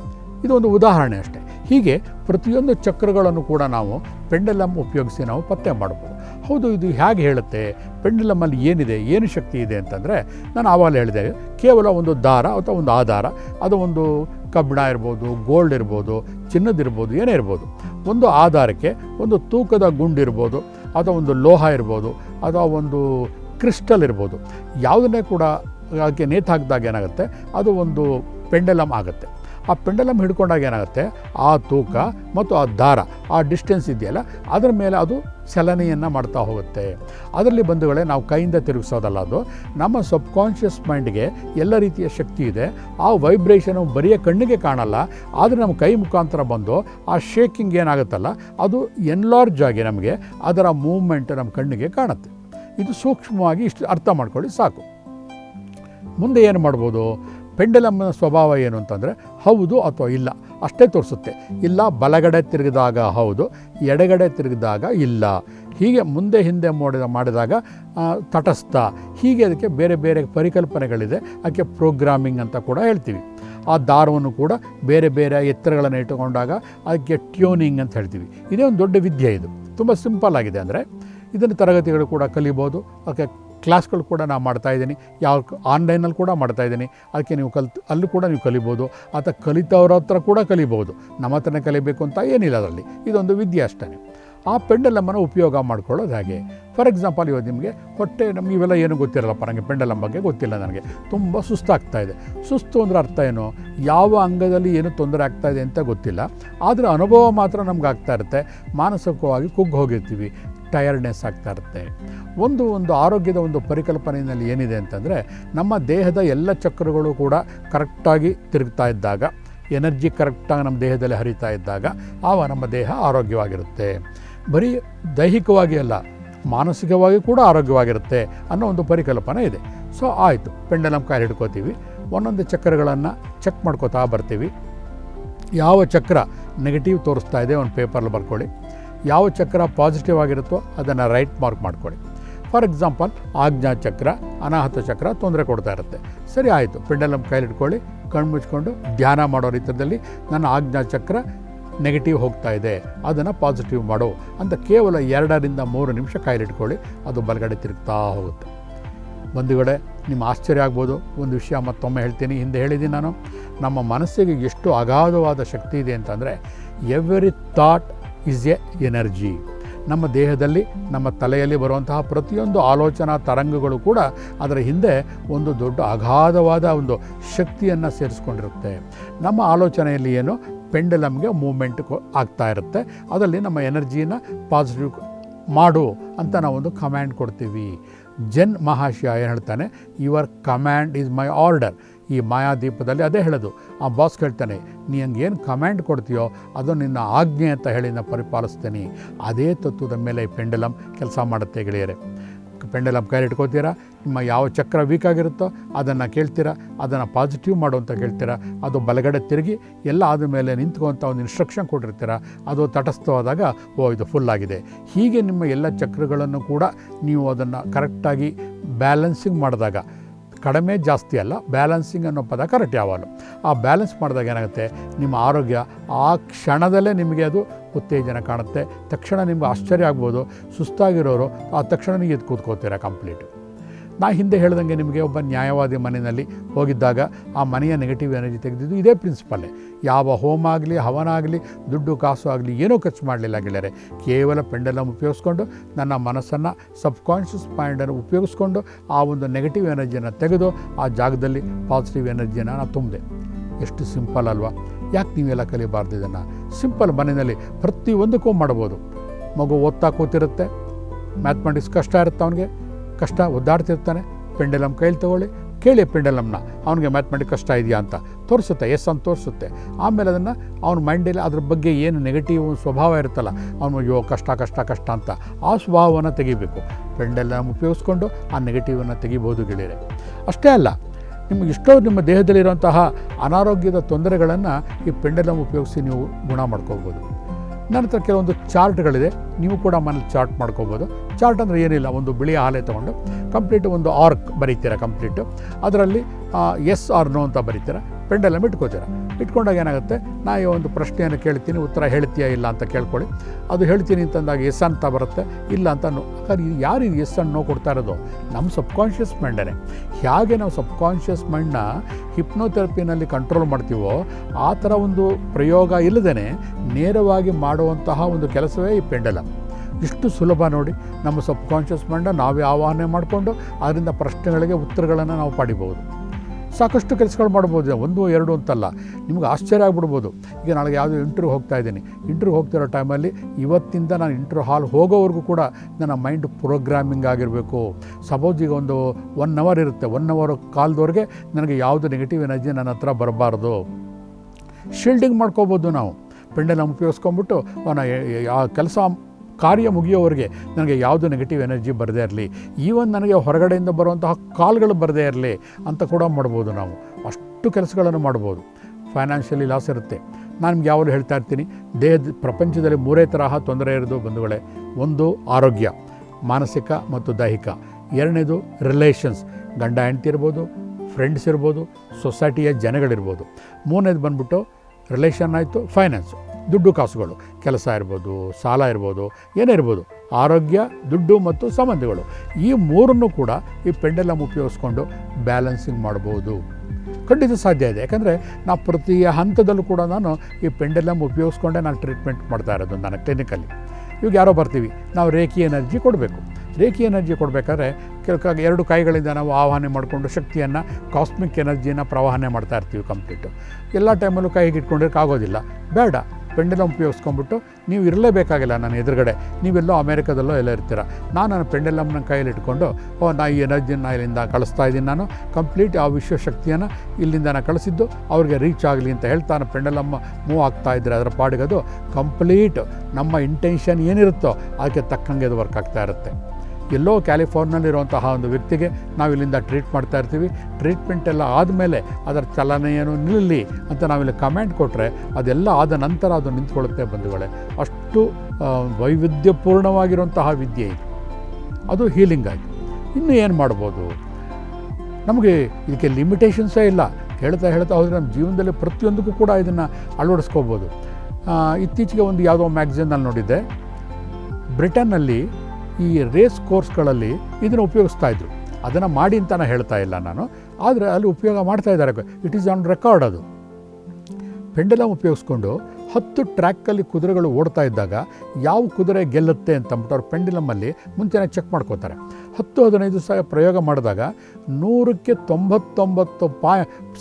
ಇದು ಒಂದು ಉದಾಹರಣೆ ಅಷ್ಟೇ. ಹೀಗೆ ಪ್ರತಿಯೊಂದು ಚಕ್ರಗಳನ್ನು ಕೂಡ ನಾವು ಪೆಂಡಲಮ್ ಉಪಯೋಗಿಸಿ ನಾವು ಪತ್ತೆ ಮಾಡ್ಬೋದು. ಹೌದು, ಇದು ಹೇಗೆ ಹೇಳುತ್ತೆ? ಪೆಂಡಲಮ್ಮಲ್ಲಿ ಏನಿದೆ? ಏನು ಶಕ್ತಿ ಇದೆ ಅಂತಂದರೆ, ನಾನು ಆವಾಗಲೇ ಹೇಳಿದೆ, ಕೇವಲ ಒಂದು ದಾರ ಅಥವಾ ಒಂದು ಆಧಾರ, ಅದು ಒಂದು ಕಬ್ಬಿಣ ಇರ್ಬೋದು, ಗೋಲ್ಡ್ ಇರ್ಬೋದು ಚಿನ್ನದಿರ್ಬೋದು ಏನೇ ಇರ್ಬೋದು. ಒಂದು ಆಧಾರಕ್ಕೆ ಒಂದು ತೂಕದ ಗುಂಡಿರ್ಬೋದು ಅಥವಾ ಒಂದು ಲೋಹ ಇರ್ಬೋದು, ಅಥವಾ ಒಂದು ಕ್ರಿಸ್ಟಲ್ ಇರ್ಬೋದು. ಯಾವುದನ್ನೇ ಕೂಡ ಅದಕ್ಕೆ ನೇತು ಹಾಕಿದಾಗ ಏನಾಗುತ್ತೆ? ಅದು ಒಂದು ಪೆಂಡಲಮ್ ಆಗುತ್ತೆ. ಆ ಪೆಂಡಲಮ್ ಹಿಡ್ಕೊಂಡಾಗ ಏನಾಗುತ್ತೆ? ಆ ತೂಕ ಮತ್ತು ಆ ದಾರ, ಆ ಡಿಸ್ಟೆನ್ಸ್ ಇದೆಯಲ್ಲ, ಅದರ ಮೇಲೆ ಅದು ಚಲನೆಯನ್ನು ಮಾಡ್ತಾ ಹೋಗುತ್ತೆ. ಅದರಲ್ಲಿ ಬಂಧುಗಳೇ, ನಾವು ಕೈಯಿಂದ ತಿರುಗಿಸೋದಲ್ಲ ಅದು. ನಮ್ಮ ಸಬ್ಕಾನ್ಷಿಯಸ್ ಮೈಂಡ್ಗೆ ಎಲ್ಲ ರೀತಿಯ ಶಕ್ತಿ ಇದೆ. ಆ ವೈಬ್ರೇಷನು ಬರಿಯ ಕಣ್ಣಿಗೆ ಕಾಣಲ್ಲ. ಆದರೆ ನಮ್ಮ ಕೈ ಮುಖಾಂತರ ಬಂದು ಆ ಶೇಕಿಂಗ್ ಏನಾಗುತ್ತಲ್ಲ, ಅದು ಎನ್ಲಾರ್ಜ್ ಆಗಿ ನಮಗೆ ಅದರ ಮೂವ್ಮೆಂಟ್ ನಮ್ಮ ಕಣ್ಣಿಗೆ ಕಾಣುತ್ತೆ. ಇದು ಸೂಕ್ಷ್ಮವಾಗಿ ಇಷ್ಟು ಅರ್ಥ ಮಾಡ್ಕೊಳ್ಳಿ ಸಾಕು. ಮುಂದೆ ಏನು ಮಾಡ್ಬೋದು? ಪೆಂಡಲಮ್ನ ಸ್ವಭಾವ ಏನು ಅಂತಂದರೆ ಹೌದು ಅಥವಾ ಇಲ್ಲ, ಅಷ್ಟೇ ತೋರಿಸುತ್ತೆ. ಇಲ್ಲ, ಬಲಗಡೆ ತಿರುಗಿದಾಗ ಹೌದು, ಎಡಗಡೆ ತಿರುಗಿದಾಗ ಇಲ್ಲ. ಹೀಗೆ ಮುಂದೆ ಹಿಂದೆ ಮಾಡಿದ ಮಾಡಿದಾಗ ತಟಸ್ಥ. ಹೀಗೆ ಅದಕ್ಕೆ ಬೇರೆ ಬೇರೆ ಪರಿಕಲ್ಪನೆಗಳಿದೆ. ಅದಕ್ಕೆ ಪ್ರೋಗ್ರಾಮಿಂಗ್ ಅಂತ ಕೂಡ ಹೇಳ್ತೀವಿ. ಆ ದಾರವನ್ನು ಕೂಡ ಬೇರೆ ಬೇರೆ ಎತ್ತರಗಳನ್ನು ಇಟ್ಟುಕೊಂಡಾಗ ಅದಕ್ಕೆ ಟ್ಯೂನಿಂಗ್ ಅಂತ ಹೇಳ್ತೀವಿ. ಇದೇ ಒಂದು ದೊಡ್ಡ ವಿದ್ಯೆ ಇದು. ತುಂಬ ಸಿಂಪಲ್ ಆಗಿದೆ ಅಂದರೆ ಇದನ್ನು ತರಗತಿಗಳು ಕೂಡ ಕಲಿಬೋದು. ಅದಕ್ಕೆ ಕ್ಲಾಸ್ಗಳು ಕೂಡ ನಾನು ಮಾಡ್ತಾಯಿದ್ದೀನಿ ಯಾವ ಆನ್ಲೈನಲ್ಲಿ ಕೂಡ ಮಾಡ್ತಾಯಿದ್ದೀನಿ ಅದಕ್ಕೆ ನೀವು ಕಲ್ತು ಅಲ್ಲೂ ಕೂಡ ನೀವು ಕಲಿಬೋದು. ಅಥವಾ ಕಲಿತವ್ರ ಹತ್ರ ಕೂಡ ಕಲಿಬೋದು. ನಮ್ಮ ಹತ್ರನೇ ಕಲಿಬೇಕು ಅಂತ ಏನಿಲ್ಲ ಅದರಲ್ಲಿ. ಇದೊಂದು ವಿದ್ಯೆ ಅಷ್ಟೇ. ಆ ಪೆಂಡಲಮ್ಮನ ಉಪಯೋಗ ಮಾಡ್ಕೊಳ್ಳೋದು ಹಾಗೆ. ಫಾರ್ ಎಕ್ಸಾಂಪಲ್ ಇವತ್ತು ನಿಮಗೆ ಹೊಟ್ಟೆ ನಮ್ಗೆ ಇವೆಲ್ಲ ಏನು ಗೊತ್ತಿರಲ್ಲಪ್ಪ ನನಗೆ ಪೆಂಡಲಮ್ ಬಗ್ಗೆ ಗೊತ್ತಿಲ್ಲ ನನಗೆ. ತುಂಬ ಸುಸ್ತಾಗ್ತಾ ಇದೆ. ಸುಸ್ತು ಅಂದರೆ ಅರ್ಥ ಏನು? ಯಾವ ಅಂಗದಲ್ಲಿ ಏನು ತೊಂದರೆ ಆಗ್ತಾ ಇದೆ ಅಂತ ಗೊತ್ತಿಲ್ಲ. ಆದರೆ ಅನುಭವ ಮಾತ್ರ ನಮ್ಗೆ ಆಗ್ತಾ ಇರುತ್ತೆ. ಮಾನಸಿಕವಾಗಿ ಕುಗ್ಗಿ ಹೋಗಿರ್ತೀವಿ. ಟಯರ್ಡ್ನೆಸ್ ಆಗ್ತಾ ಇರುತ್ತೆ. ಒಂದು ಒಂದು ಆರೋಗ್ಯದ ಒಂದು ಪರಿಕಲ್ಪನೆಯಲ್ಲಿ ಏನಿದೆ ಅಂತಂದರೆ, ನಮ್ಮ ದೇಹದ ಎಲ್ಲ ಚಕ್ರಗಳು ಕೂಡ ಕರೆಕ್ಟಾಗಿ ತಿರುಗ್ತಾ ಇದ್ದಾಗ ಎನರ್ಜಿ ಕರೆಕ್ಟಾಗಿ ನಮ್ಮ ದೇಹದಲ್ಲಿ ಹರಿತಾ ಇದ್ದಾಗ, ಆವ ನಮ್ಮ ದೇಹ ಆರೋಗ್ಯವಾಗಿರುತ್ತೆ. ಬರೀ ದೈಹಿಕವಾಗಿ ಅಲ್ಲ, ಮಾನಸಿಕವಾಗಿ ಕೂಡ ಆರೋಗ್ಯವಾಗಿರುತ್ತೆ ಅನ್ನೋ ಒಂದು ಪರಿಕಲ್ಪನೆ ಇದೆ. ಸೊ ಆಯಿತು ಪೆಂಡಲಮ್ ಕಾಯಿ ಹಿಡ್ಕೋತೀವಿ. ಒಂದೊಂದು ಚಕ್ರಗಳನ್ನು ಚೆಕ್ ಮಾಡ್ಕೋತಾ ಬರ್ತೀವಿ. ಯಾವ ಚಕ್ರ ನೆಗೆಟಿವ್ ತೋರಿಸ್ತಾ ಇದೆ ಒಂದು ಪೇಪರಲ್ಲಿ ಬರ್ಕೊಳ್ಳಿ. ಯಾವ ಚಕ್ರ ಪಾಸಿಟಿವ್ ಆಗಿರುತ್ತೋ ಅದನ್ನು ರೈಟ್ ಮಾರ್ಕ್ ಮಾಡ್ಕೊಳ್ಳಿ. ಫಾರ್ ಎಕ್ಸಾಂಪಲ್ ಆಜ್ಞಾ ಚಕ್ರ, ಅನಾಹತ ಚಕ್ರ ತೊಂದರೆ ಕೊಡ್ತಾ ಇರುತ್ತೆ. ಸರಿ ಆಯಿತು ಪಿಂಡಲಮ್ ಕೈಲಿ ಇಟ್ಕೊಳ್ಳಿ, ಕಣ್ಣು ಮುಚ್ಕೊಂಡು ಧ್ಯಾನ ಮಾಡೋ ರೀತಿಯಲ್ಲಿ ನನ್ನ ಆಜ್ಞಾ ಚಕ್ರ ನೆಗೆಟಿವ್ ಹೋಗ್ತಾ ಇದೆ, ಅದನ್ನು ಪಾಸಿಟಿವ್ ಮಾಡು ಅಂತ ಕೇವಲ ಎರಡರಿಂದ ಮೂರು ನಿಮಿಷ ಕೈಲಿಟ್ಕೊಳ್ಳಿ ಅದು ಬಲಗಡೆ ತಿರುಗ್ತಾ ಹೋಗುತ್ತೆ. ಬಂಧುಗಳೇ, ನಿಮ್ಮ ಆಶ್ಚರ್ಯ ಆಗ್ಬೋದು. ಒಂದು ವಿಷಯ ಮತ್ತೊಮ್ಮೆ ಹೇಳ್ತೀನಿ, ಹಿಂದೆ ಹೇಳಿದ್ದೀನಿ ನಾನು. ನಮ್ಮ ಮನಸ್ಸಿಗೆ ಎಷ್ಟು ಅಗಾಧವಾದ ಶಕ್ತಿ ಇದೆ ಅಂತಂದರೆ every thought is a energy ನಮ್ಮ ದೇಹದಲ್ಲಿ, ನಮ್ಮ ತಲೆಯಲ್ಲಿ ಬರುವಂತಹ ಪ್ರತಿಯೊಂದು ಆಲೋಚನಾ ತರಂಗಗಳು ಕೂಡ ಅದರ ಹಿಂದೆ ಒಂದು ದೊಡ್ಡ ಅಗಾಧವಾದ ಒಂದು ಶಕ್ತಿಯನ್ನು ಸೇರಿಸ್ಕೊಂಡಿರುತ್ತೆ. ನಮ್ಮ ಆಲೋಚನೆಯಲ್ಲಿ ಏನು? ಪೆಂಡಲಮ್ಗೆ ಮೂಮೆಂಟ್ ಆಗ್ತಾ ಇರುತ್ತೆ. ಅದರಲ್ಲಿ ನಮ್ಮ ಎನರ್ಜಿನ ಪಾಸಿಟಿವ್ ಮಾಡು ಅಂತ ನಾವೊಂದು ಕಮ್ಯಾಂಡ್ ಕೊಡ್ತೀವಿ. ಜನ್ ಮಹಾಶಯ ಏನು ಹೇಳ್ತಾನೆ? Your command is my order ಈ ಮಾಯಾದೀಪದಲ್ಲಿ ಅದೇ ಹೇಳೋದು. ಆ ಬಾಸ್ ಕೇಳ್ತಾನೆ, ನೀ ಏನು ಕಮ್ಯಾಂಡ್ ಕೊಡ್ತೀಯೋ ಅದು ನಿನ್ನ ಆಜ್ಞೆ ಅಂತ ಹೇಳಿ ನಾನು ಪರಿಪಾಲಿಸ್ತೀನಿ. ಅದೇ ತತ್ವದ ಮೇಲೆ ಈ ಪೆಂಡಲಮ್ ಕೆಲಸ ಮಾಡುತ್ತೆ ಗೆಳೆಯರೆ. ಪೆಂಡಲಮ್ ಕೈಲಿ ಇಟ್ಕೋತೀರಾ ನಿಮ್ಮ ಯಾವ ಚಕ್ರ ವೀಕ್ ಆಗಿರುತ್ತೋ ಅದನ್ನು ಕೇಳ್ತೀರಾ? ಅದನ್ನು ಪಾಸಿಟಿವ್ ಮಾಡು ಅಂತ ಕೇಳ್ತೀರಾ? ಅದು ಬಲಗಡೆ ತಿರುಗಿ ಎಲ್ಲ ಆದ ಮೇಲೆ ನಿಂತ್ಕೊಂತ ಒಂದು ಇನ್ಸ್ಟ್ರಕ್ಷನ್ ಕೊಟ್ಟಿರ್ತೀರಾ? ಅದು ತಟಸ್ಥವಾದಾಗ ಓ, ಇದು ಫುಲ್ ಆಗಿದೆ. ಹೀಗೆ ನಿಮ್ಮ ಎಲ್ಲ ಚಕ್ರಗಳನ್ನು ಕೂಡ ನೀವು ಅದನ್ನು ಕರೆಕ್ಟಾಗಿ ಬ್ಯಾಲೆನ್ಸಿಂಗ್ ಮಾಡಿದಾಗ ಕಡಿಮೆ ಜಾಸ್ತಿ ಅಲ್ಲ ಬ್ಯಾಲೆನ್ಸಿಂಗ್ ಅನ್ನೋ ಪದ ಕರೆಕ್ಟ್ ಯಾವಾಗಲೂ. ಆ ಬ್ಯಾಲೆನ್ಸ್ ಮಾಡಿದಾಗ ಏನಾಗುತ್ತೆ? ನಿಮ್ಮ ಆರೋಗ್ಯ ಆ ಕ್ಷಣದಲ್ಲೇ ನಿಮಗೆ ಅದು ಉತ್ತೇಜನ ಕಾಣುತ್ತೆ. ತಕ್ಷಣ ನಿಮ್ಗೆ ಆಶ್ಚರ್ಯ ಆಗ್ಬೋದು. ಸುಸ್ತಾಗಿರೋರು ಆ ತಕ್ಷಣ ನೀವು ಎದ್ದು ಕೂತ್ಕೋತೀರ ಕಂಪ್ಲೀಟು ನಾ ಹಿಂದೆ ಹೇಳ್ದಂಗೆ ನಿಮಗೆ ಒಬ್ಬ ನ್ಯಾಯವಾದಿ ಮನೆಯಲ್ಲಿ ಹೋಗಿದ್ದಾಗ ಆ ಮನೆಯ ನೆಗೆಟಿವ್ ಎನರ್ಜಿ ತೆಗೆದಿದ್ದು ಇದೇ ಪ್ರಿನ್ಸಿಪಲ್ಲೇ ಯಾವ ಹೋಮ ಆಗಲಿ, ಹವನ ಆಗಲಿ, ದುಡ್ಡು, ಕಾಸು ಆಗಲಿ ಏನೂ ಖರ್ಚು ಮಾಡಲಿಲ್ಲ ಗೆಳೆಯರೆ. ಕೇವಲ ಪೆಂಡಲಮ್ ಉಪಯೋಗಿಸ್ಕೊಂಡು ನನ್ನ ಮನಸ್ಸನ್ನು ಸಬ್ಕಾನ್ಷಿಯಸ್ ಮೈಂಡನ್ನು ಉಪಯೋಗಿಸ್ಕೊಂಡು ಆ ಒಂದು ನೆಗೆಟಿವ್ ಎನರ್ಜಿಯನ್ನು ತೆಗೆದು ಆ ಜಾಗದಲ್ಲಿ ಪಾಸಿಟಿವ್ ಎನರ್ಜಿಯನ್ನು ನಾನು ತುಂಬಿದೆ. ಎಷ್ಟು ಸಿಂಪಲ್ ಅಲ್ವಾ? ಯಾಕೆ ನೀವೆಲ್ಲ ಕಲಿಬಾರ್ದು ಇದನ್ನು? ಸಿಂಪಲ್ ಮನೆಯಲ್ಲಿ ಪ್ರತಿಯೊಂದಕ್ಕೂ ಮಾಡ್ಬೋದು. ಮಗು ಓದ್ತಾ ಕೂತಿರುತ್ತೆ ಮ್ಯಾಥಮೆಟಿಕ್ಸ್ ಕಷ್ಟ ಇರುತ್ತೆ ಅವನಿಗೆ. ಕಷ್ಟ ಒದ್ದಾಡ್ತಿರ್ತಾನೆ. ಪೆಂಡೆಲಮ್ ಕೈಲಿ ತೊಗೊಳ್ಳಿ, ಕೇಳಿ ಪೆಂಡಲಮ್ನ ಅವನಿಗೆ ಮ್ಯಾಥಮೆಟಿಕ್ ಕಷ್ಟ ಇದೆಯಾ ಅಂತ. ತೋರಿಸುತ್ತೆ ಎಸ್ ಅಂತ ತೋರಿಸುತ್ತೆ. ಆಮೇಲೆ ಅದನ್ನು ಅವನ ಮೈಂಡಲ್ಲಿ ಅದ್ರ ಬಗ್ಗೆ ಏನು ನೆಗೆಟಿವ್ ಸ್ವಭಾವ ಇರುತ್ತಲ್ಲ, ಅವನು ಅಯ್ಯೋ ಕಷ್ಟ ಕಷ್ಟ ಕಷ್ಟ ಅಂತ ಆ ಸ್ವಭಾವವನ್ನು ತೆಗಿಬೇಕು. ಪೆಂಡೆಲಮ್ ಉಪಯೋಗಿಸ್ಕೊಂಡು ಆ ನೆಗೆಟಿವನ್ನು ತೆಗಿಬೋದು ಗೆಳೆಯರೆ. ಅಷ್ಟೇ ಅಲ್ಲ, ನಿಮಗೆ ಎಷ್ಟೋ ನಿಮ್ಮ ದೇಹದಲ್ಲಿರುವಂತಹ ಅನಾರೋಗ್ಯದ ತೊಂದರೆಗಳನ್ನು ಈ ಪೆಂಡೆಲಮ್ ಉಪಯೋಗಿಸಿ ನೀವು ಗುಣ ಮಾಡ್ಕೋಬೋದು ನನ್ನ ಹತ್ರ ಕೆಲವೊಂದು ಚಾರ್ಟ್ಗಳಿದೆ. ನೀವು ಕೂಡ ಮನೇಲಿ ಚಾರ್ಟ್ ಮಾಡ್ಕೋಬೋದು. ಚಾರ್ಟ್ ಅಂದರೆ ಏನಿಲ್ಲ, ಒಂದು ಬಿಳಿ ಹಾಲೆ ತೊಗೊಂಡು ಕಂಪ್ಲೀಟ್ ಒಂದು ಆರ್ಕ್ ಬರೀತೀರ ಕಂಪ್ಲೀಟು. ಅದರಲ್ಲಿ ಎಸ್ ಆರ್ ನೋ ಅಂತ ಬರೀತೀರ? ಪೆಂಡೆಲಮ್ ಇಟ್ಕೋತೀರ ಇಟ್ಕೊಂಡಾಗ ಏನಾಗುತ್ತೆ? ನಾ ಈ ಒಂದು ಪ್ರಶ್ನೆಯನ್ನು ಕೇಳ್ತೀನಿ, ಉತ್ತರ ಹೇಳ್ತೀಯಾ ಇಲ್ಲ ಅಂತ ಕೇಳ್ಕೊಳ್ಳಿ. ಅದು ಹೇಳ್ತೀನಿ ಅಂತಂದಾಗ ಎಸ್ ಅಂತ ಬರುತ್ತೆ, ಇಲ್ಲ ಅಂತ ನೋ ಯಾಕಂದ್ರೆ ಯಾರು ಇದು ಎಸ್ ಅನ್ನು ನೋ ಕೊಡ್ತಾ ಇರೋದು? ನಮ್ಮ ಸಬ್ಕಾನ್ಷಿಯಸ್ ಮೈಂಡೇ ಹೇಗೆ ನಾವು ಸಬ್ಕಾನ್ಷಿಯಸ್ ಮೈಂಡ್ನ ಹಿಪ್ನೋಥೆರಪಿನಲ್ಲಿ ಕಂಟ್ರೋಲ್ ಮಾಡ್ತೀವೋ, ಆ ಥರ ಒಂದು ಪ್ರಯೋಗ ಇಲ್ಲದೇ ನೇರವಾಗಿ ಮಾಡುವಂತಹ ಒಂದು ಕೆಲಸವೇ ಈ ಪೆಂಡಲಮ್ ಇಷ್ಟು ಸುಲಭ ನೋಡಿ, ನಮ್ಮ ಸಬ್ಕಾನ್ಷಿಯಸ್ ಮೈಂಡ ನಾವೇ ಆವಾಹನೆ ಮಾಡಿಕೊಂಡು, ಅದರಿಂದ ಪ್ರಶ್ನೆಗಳಿಗೆ ಉತ್ತರಗಳನ್ನು ನಾವು ಪಡಿಬೋದು ಸಾಕಷ್ಟು ಕೆಲಸಗಳು ಮಾಡ್ಬೋದು ಒಂದು ಎರಡು ಅಂತಲ್ಲ ನಿಮ್ಗೆ ಆಶ್ಚರ್ಯ ಆಗ್ಬಿಡ್ಬೋದು ಈಗ ನನಗೆ ಯಾವುದೋ ಇಂಟ್ರ್ಯೂ ಹೋಗ್ತಾ ಇದ್ದೀನಿ ಇಂಟ್ರ್ಯೂ ಹೋಗ್ತಿರೋ ಟೈಮಲ್ಲಿ ಇವತ್ತಿಂದ ನಾನು ಇಂಟ್ರ್ಯೂ ಹಾಲ್ ಹೋಗೋವರೆಗೂ ಕೂಡ ನನ್ನ ಮೈಂಡ್ ಪ್ರೋಗ್ರಾಮಿಂಗ್ ಆಗಿರಬೇಕು ಸಪೋಸ್ ಈಗ ಒಂದು ಒನ್ ಅವರ್ ಇರುತ್ತೆ ಒನ್ ಅವರ್ ಕಾಲದವರೆಗೆ ನನಗೆ ಯಾವುದು ನೆಗೆಟಿವ್ ಎನರ್ಜಿ ನನ್ನ ಹತ್ರ ಬರಬಾರ್ದು ಶೀಲ್ಡಿಂಗ್ ಮಾಡ್ಕೋಬೋದು ನಾವು ಪೆಂಡಲಮ್ ಉಪಯೋಗಿಸ್ಕೊಂಬಿಟ್ಟು ಆ ಕೆಲಸ ಕಾರ್ಯ ಮುಗಿಯೋವರೆಗೆ ನನಗೆ ಯಾವುದು ನೆಗೆಟಿವ್ ಎನರ್ಜಿ ಬರದೇ ಇರಲಿ ಈವನ್ ನನಗೆ ಹೊರಗಡೆಯಿಂದ ಬರುವಂತಹ ಕಾಲ್ಗಳು ಬರದೇ ಇರಲಿ ಅಂತ ಕೂಡ ಮಾಡ್ಬೋದು ನಾವು. ಅಷ್ಟು ಕೆಲಸಗಳನ್ನು ಮಾಡ್ಬೋದು. ಫೈನಾನ್ಷಿಯಲಿ ಲಾಸ್ ಇರುತ್ತೆ. ನಾನು ನಿಮ್ಗೆ ಯಾವಾಗಲೂ ಹೇಳ್ತಾ ಇರ್ತೀನಿ, ದೇಹದ, ಪ್ರಪಂಚದಲ್ಲಿ ಮೂರೇ ತರಹ ತೊಂದರೆ ಇರೋದು ಬಂಧುಗಳೇ. ಒಂದು, ಆರೋಗ್ಯ, ಮಾನಸಿಕ ಮತ್ತು ದೈಹಿಕ. ಎರಡನೇದು ರಿಲೇಷನ್ಸ್ ಗಂಡ ಹೆಂಡತಿ ಇರ್ಬೋದು ಫ್ರೆಂಡ್ಸ್ ಇರ್ಬೋದು ಸೊಸೈಟಿಯ ಜನಗಳಿರ್ಬೋದು. ಮೂರನೇದು ಬಂದ್ಬಿಟ್ಟು ರಿಲೇಷನ್ ಆಯಿತು ಫೈನಾನ್ಸು ದುಡ್ಡು, ಕಾಸುಗಳು. ಕೆಲಸ ಇರ್ಬೋದು, ಸಾಲ ಇರ್ಬೋದು, ಏನೇ ಇರ್ಬೋದು, ಆರೋಗ್ಯ, ದುಡ್ಡು ಮತ್ತು ಸಂಬಂಧಗಳು. ಈ ಮೂರನ್ನು ಕೂಡ ಈ ಪೆಂಡೆಲಮ್ ಉಪಯೋಗಿಸ್ಕೊಂಡು ಬ್ಯಾಲೆನ್ಸಿಂಗ್ ಮಾಡ್ಬೋದು. ಖಂಡಿತ ಸಾಧ್ಯ ಇದೆ. ಯಾಕಂದರೆ ನಾವು ಪ್ರತಿ ಹಂತದಲ್ಲೂ ಕೂಡ ನಾನು ಈ ಪೆಂಡೆಲಮ್ ಉಪಯೋಗಿಸ್ಕೊಂಡೆ ನಾನು ಟ್ರೀಟ್ಮೆಂಟ್ ಮಾಡ್ತಾ ಇರೋದು ನನ್ನ ಕ್ಲಿನಿಕಲ್ಲಿ. ಇವಾಗ ಯಾರೋ ಬರ್ತೀವಿ, ನಾವು ರೇಖಿ ಎನರ್ಜಿ ಕೊಡಬೇಕು. ರೇಖಿ ಎನರ್ಜಿ ಕೊಡಬೇಕಾದ್ರೆ ಕೆಲಕ ಎರಡು ಕೈಗಳಿಂದ ನಾವು ಆವಾಹನೆ ಮಾಡಿಕೊಂಡು ಶಕ್ತಿಯನ್ನು, ಕಾಸ್ಮಿಕ್ ಎನರ್ಜಿಯನ್ನು ಪ್ರವಾಹನೆ ಮಾಡ್ತಾ ಇರ್ತೀವಿ ಕಂಪ್ಲೀಟು. ಎಲ್ಲ ಟೈಮಲ್ಲೂ ಕೈಗೆ ಇಟ್ಕೊಂಡಿರೋಕ್ಕಾಗೋದಿಲ್ಲ ಬೇಡ. ಪೆಂಡಲಮ್ ಉಪಯೋಗಿಸ್ಕೊಂಬಿಟ್ಟು ನೀವು ಇರಲೇಬೇಕಾಗಿಲ್ಲ ನನ್ನ ಎದುರುಗಡೆ. ನೀವೆಲ್ಲೋ ಅಮೇರಿಕಾದಲ್ಲೋ ಎಲ್ಲ ಇರ್ತೀರ. ನಾನು ನನ್ನ ಪೆಂಡಲಮ್ನ ಕೈಯಲ್ಲಿ ಇಟ್ಕೊಂಡು, ಓ, ನಾ ಈ ಎನರ್ಜಿನ ಇಲ್ಲಿಂದ ಕಳಿಸ್ತಾ ಇದ್ದೀನಿ ನಾನು. ಕಂಪ್ಲೀಟ್ ಆ ವಿಶ್ವಶಕ್ತಿಯನ್ನು ಇಲ್ಲಿಂದ ನಾನು ಕಳಿಸಿದ್ದು, ಅವ್ರಿಗೆ ರೀಚ್ ಆಗಲಿ ಅಂತ ಹೇಳ್ತಾ ನಾನು ಪೆಂಡಲಮ್ಮ ಮೂವ್ ಆಗ್ತಾ ಇದ್ದರೆ ಅದರ ಅದು ಕಂಪ್ಲೀಟ್ ನಮ್ಮ ಇಂಟೆನ್ಷನ್ ಏನಿರುತ್ತೋ, ಅದಕ್ಕೆ ತಕ್ಕಂಗೆ ಅದು ವರ್ಕ್ ಆಗ್ತಾ ಇರುತ್ತೆ. ಎಲ್ಲೋ ಕ್ಯಾಲಿಫೋರ್ನಲ್ಲಿರುವಂತಹ ಒಂದು ವ್ಯಕ್ತಿಗೆ ನಾವು ಇಲ್ಲಿಂದ ಟ್ರೀಟ್ ಮಾಡ್ತಾ ಇರ್ತೀವಿ. ಟ್ರೀಟ್ಮೆಂಟ್ ಎಲ್ಲ ಆದಮೇಲೆ ಅದರ ಚಲನೆಯನ್ನು ನಿಲ್ಲಿ ಅಂತ ನಾವಿಲ್ಲಿ ಕಮೆಂಟ್ ಕೊಟ್ಟರೆ ಅದೆಲ್ಲ ಆದ ನಂತರ ಅದು ನಿಂತ್ಕೊಳ್ಳುತ್ತೆ ಬಂಧುಗಳೇ. ಅಷ್ಟು ವೈವಿಧ್ಯಪೂರ್ಣವಾಗಿರುವಂತಹ ವಿದ್ಯೆ ಇದು. ಅದು ಹೀಲಿಂಗ್ ಆಯಿತು. ಇನ್ನು ಏನು ಮಾಡ್ಬೋದು? ನಮಗೆ ಇದಕ್ಕೆ ಲಿಮಿಟೇಷನ್ಸೇ ಇಲ್ಲ. ಹೇಳ್ತಾ ಹೇಳ್ತಾ ಹೋದರೆ ನಮ್ಮ ಜೀವನದಲ್ಲಿ ಪ್ರತಿಯೊಂದಕ್ಕೂ ಕೂಡ ಇದನ್ನು ಅಳವಡಿಸ್ಕೋಬೋದು. ಇತ್ತೀಚೆಗೆ ಒಂದು ಯಾವುದೋ ಮ್ಯಾಗ್ಝಿನಲ್ಲಿ ನೋಡಿದ್ದೆ. ಬ್ರಿಟನ್ನಲ್ಲಿ ಈ ರೇಸ್ ಕೋರ್ಸ್ಗಳಲ್ಲಿ ಇದನ್ನು ಉಪಯೋಗಿಸ್ತಾ ಇದ್ರು. ಅದನ್ನು ಮಾಡಿ ಅಂತ ನಾನು ಹೇಳ್ತಾ ಇಲ್ಲ ನಾನು. ಆದರೆ ಅಲ್ಲಿ ಉಪಯೋಗ ಮಾಡ್ತಾ ಇದ್ದಾರೆ. ಇಟ್ ಈಸ್ ಆನ್ ರೆಕಾರ್ಡ್ ಅದು. ಪೆಂಡಲಮ್ ಉಪಯೋಗಿಸ್ಕೊಂಡು ಹತ್ತು ಟ್ರ್ಯಾಕಲ್ಲಿ ಕುದುರೆಗಳು ಓಡ್ತಾ ಇದ್ದಾಗ ಯಾವ ಕುದುರೆ ಗೆಲ್ಲುತ್ತೆ ಅಂತ ಅಂದ್ಬಿಟ್ಟು ಅವ್ರು ಪೆಂಡಲಮಲ್ಲಿ ಮುಂಚೆನೇ ಚೆಕ್ ಮಾಡ್ಕೋತಾರೆ. ಹತ್ತು, ಹದಿನೈದು ಸಹ ಪ್ರಯೋಗ ಮಾಡಿದಾಗ ನೂರಕ್ಕೆ ತೊಂಬತ್ತೊಂಬತ್ತು ಪಾ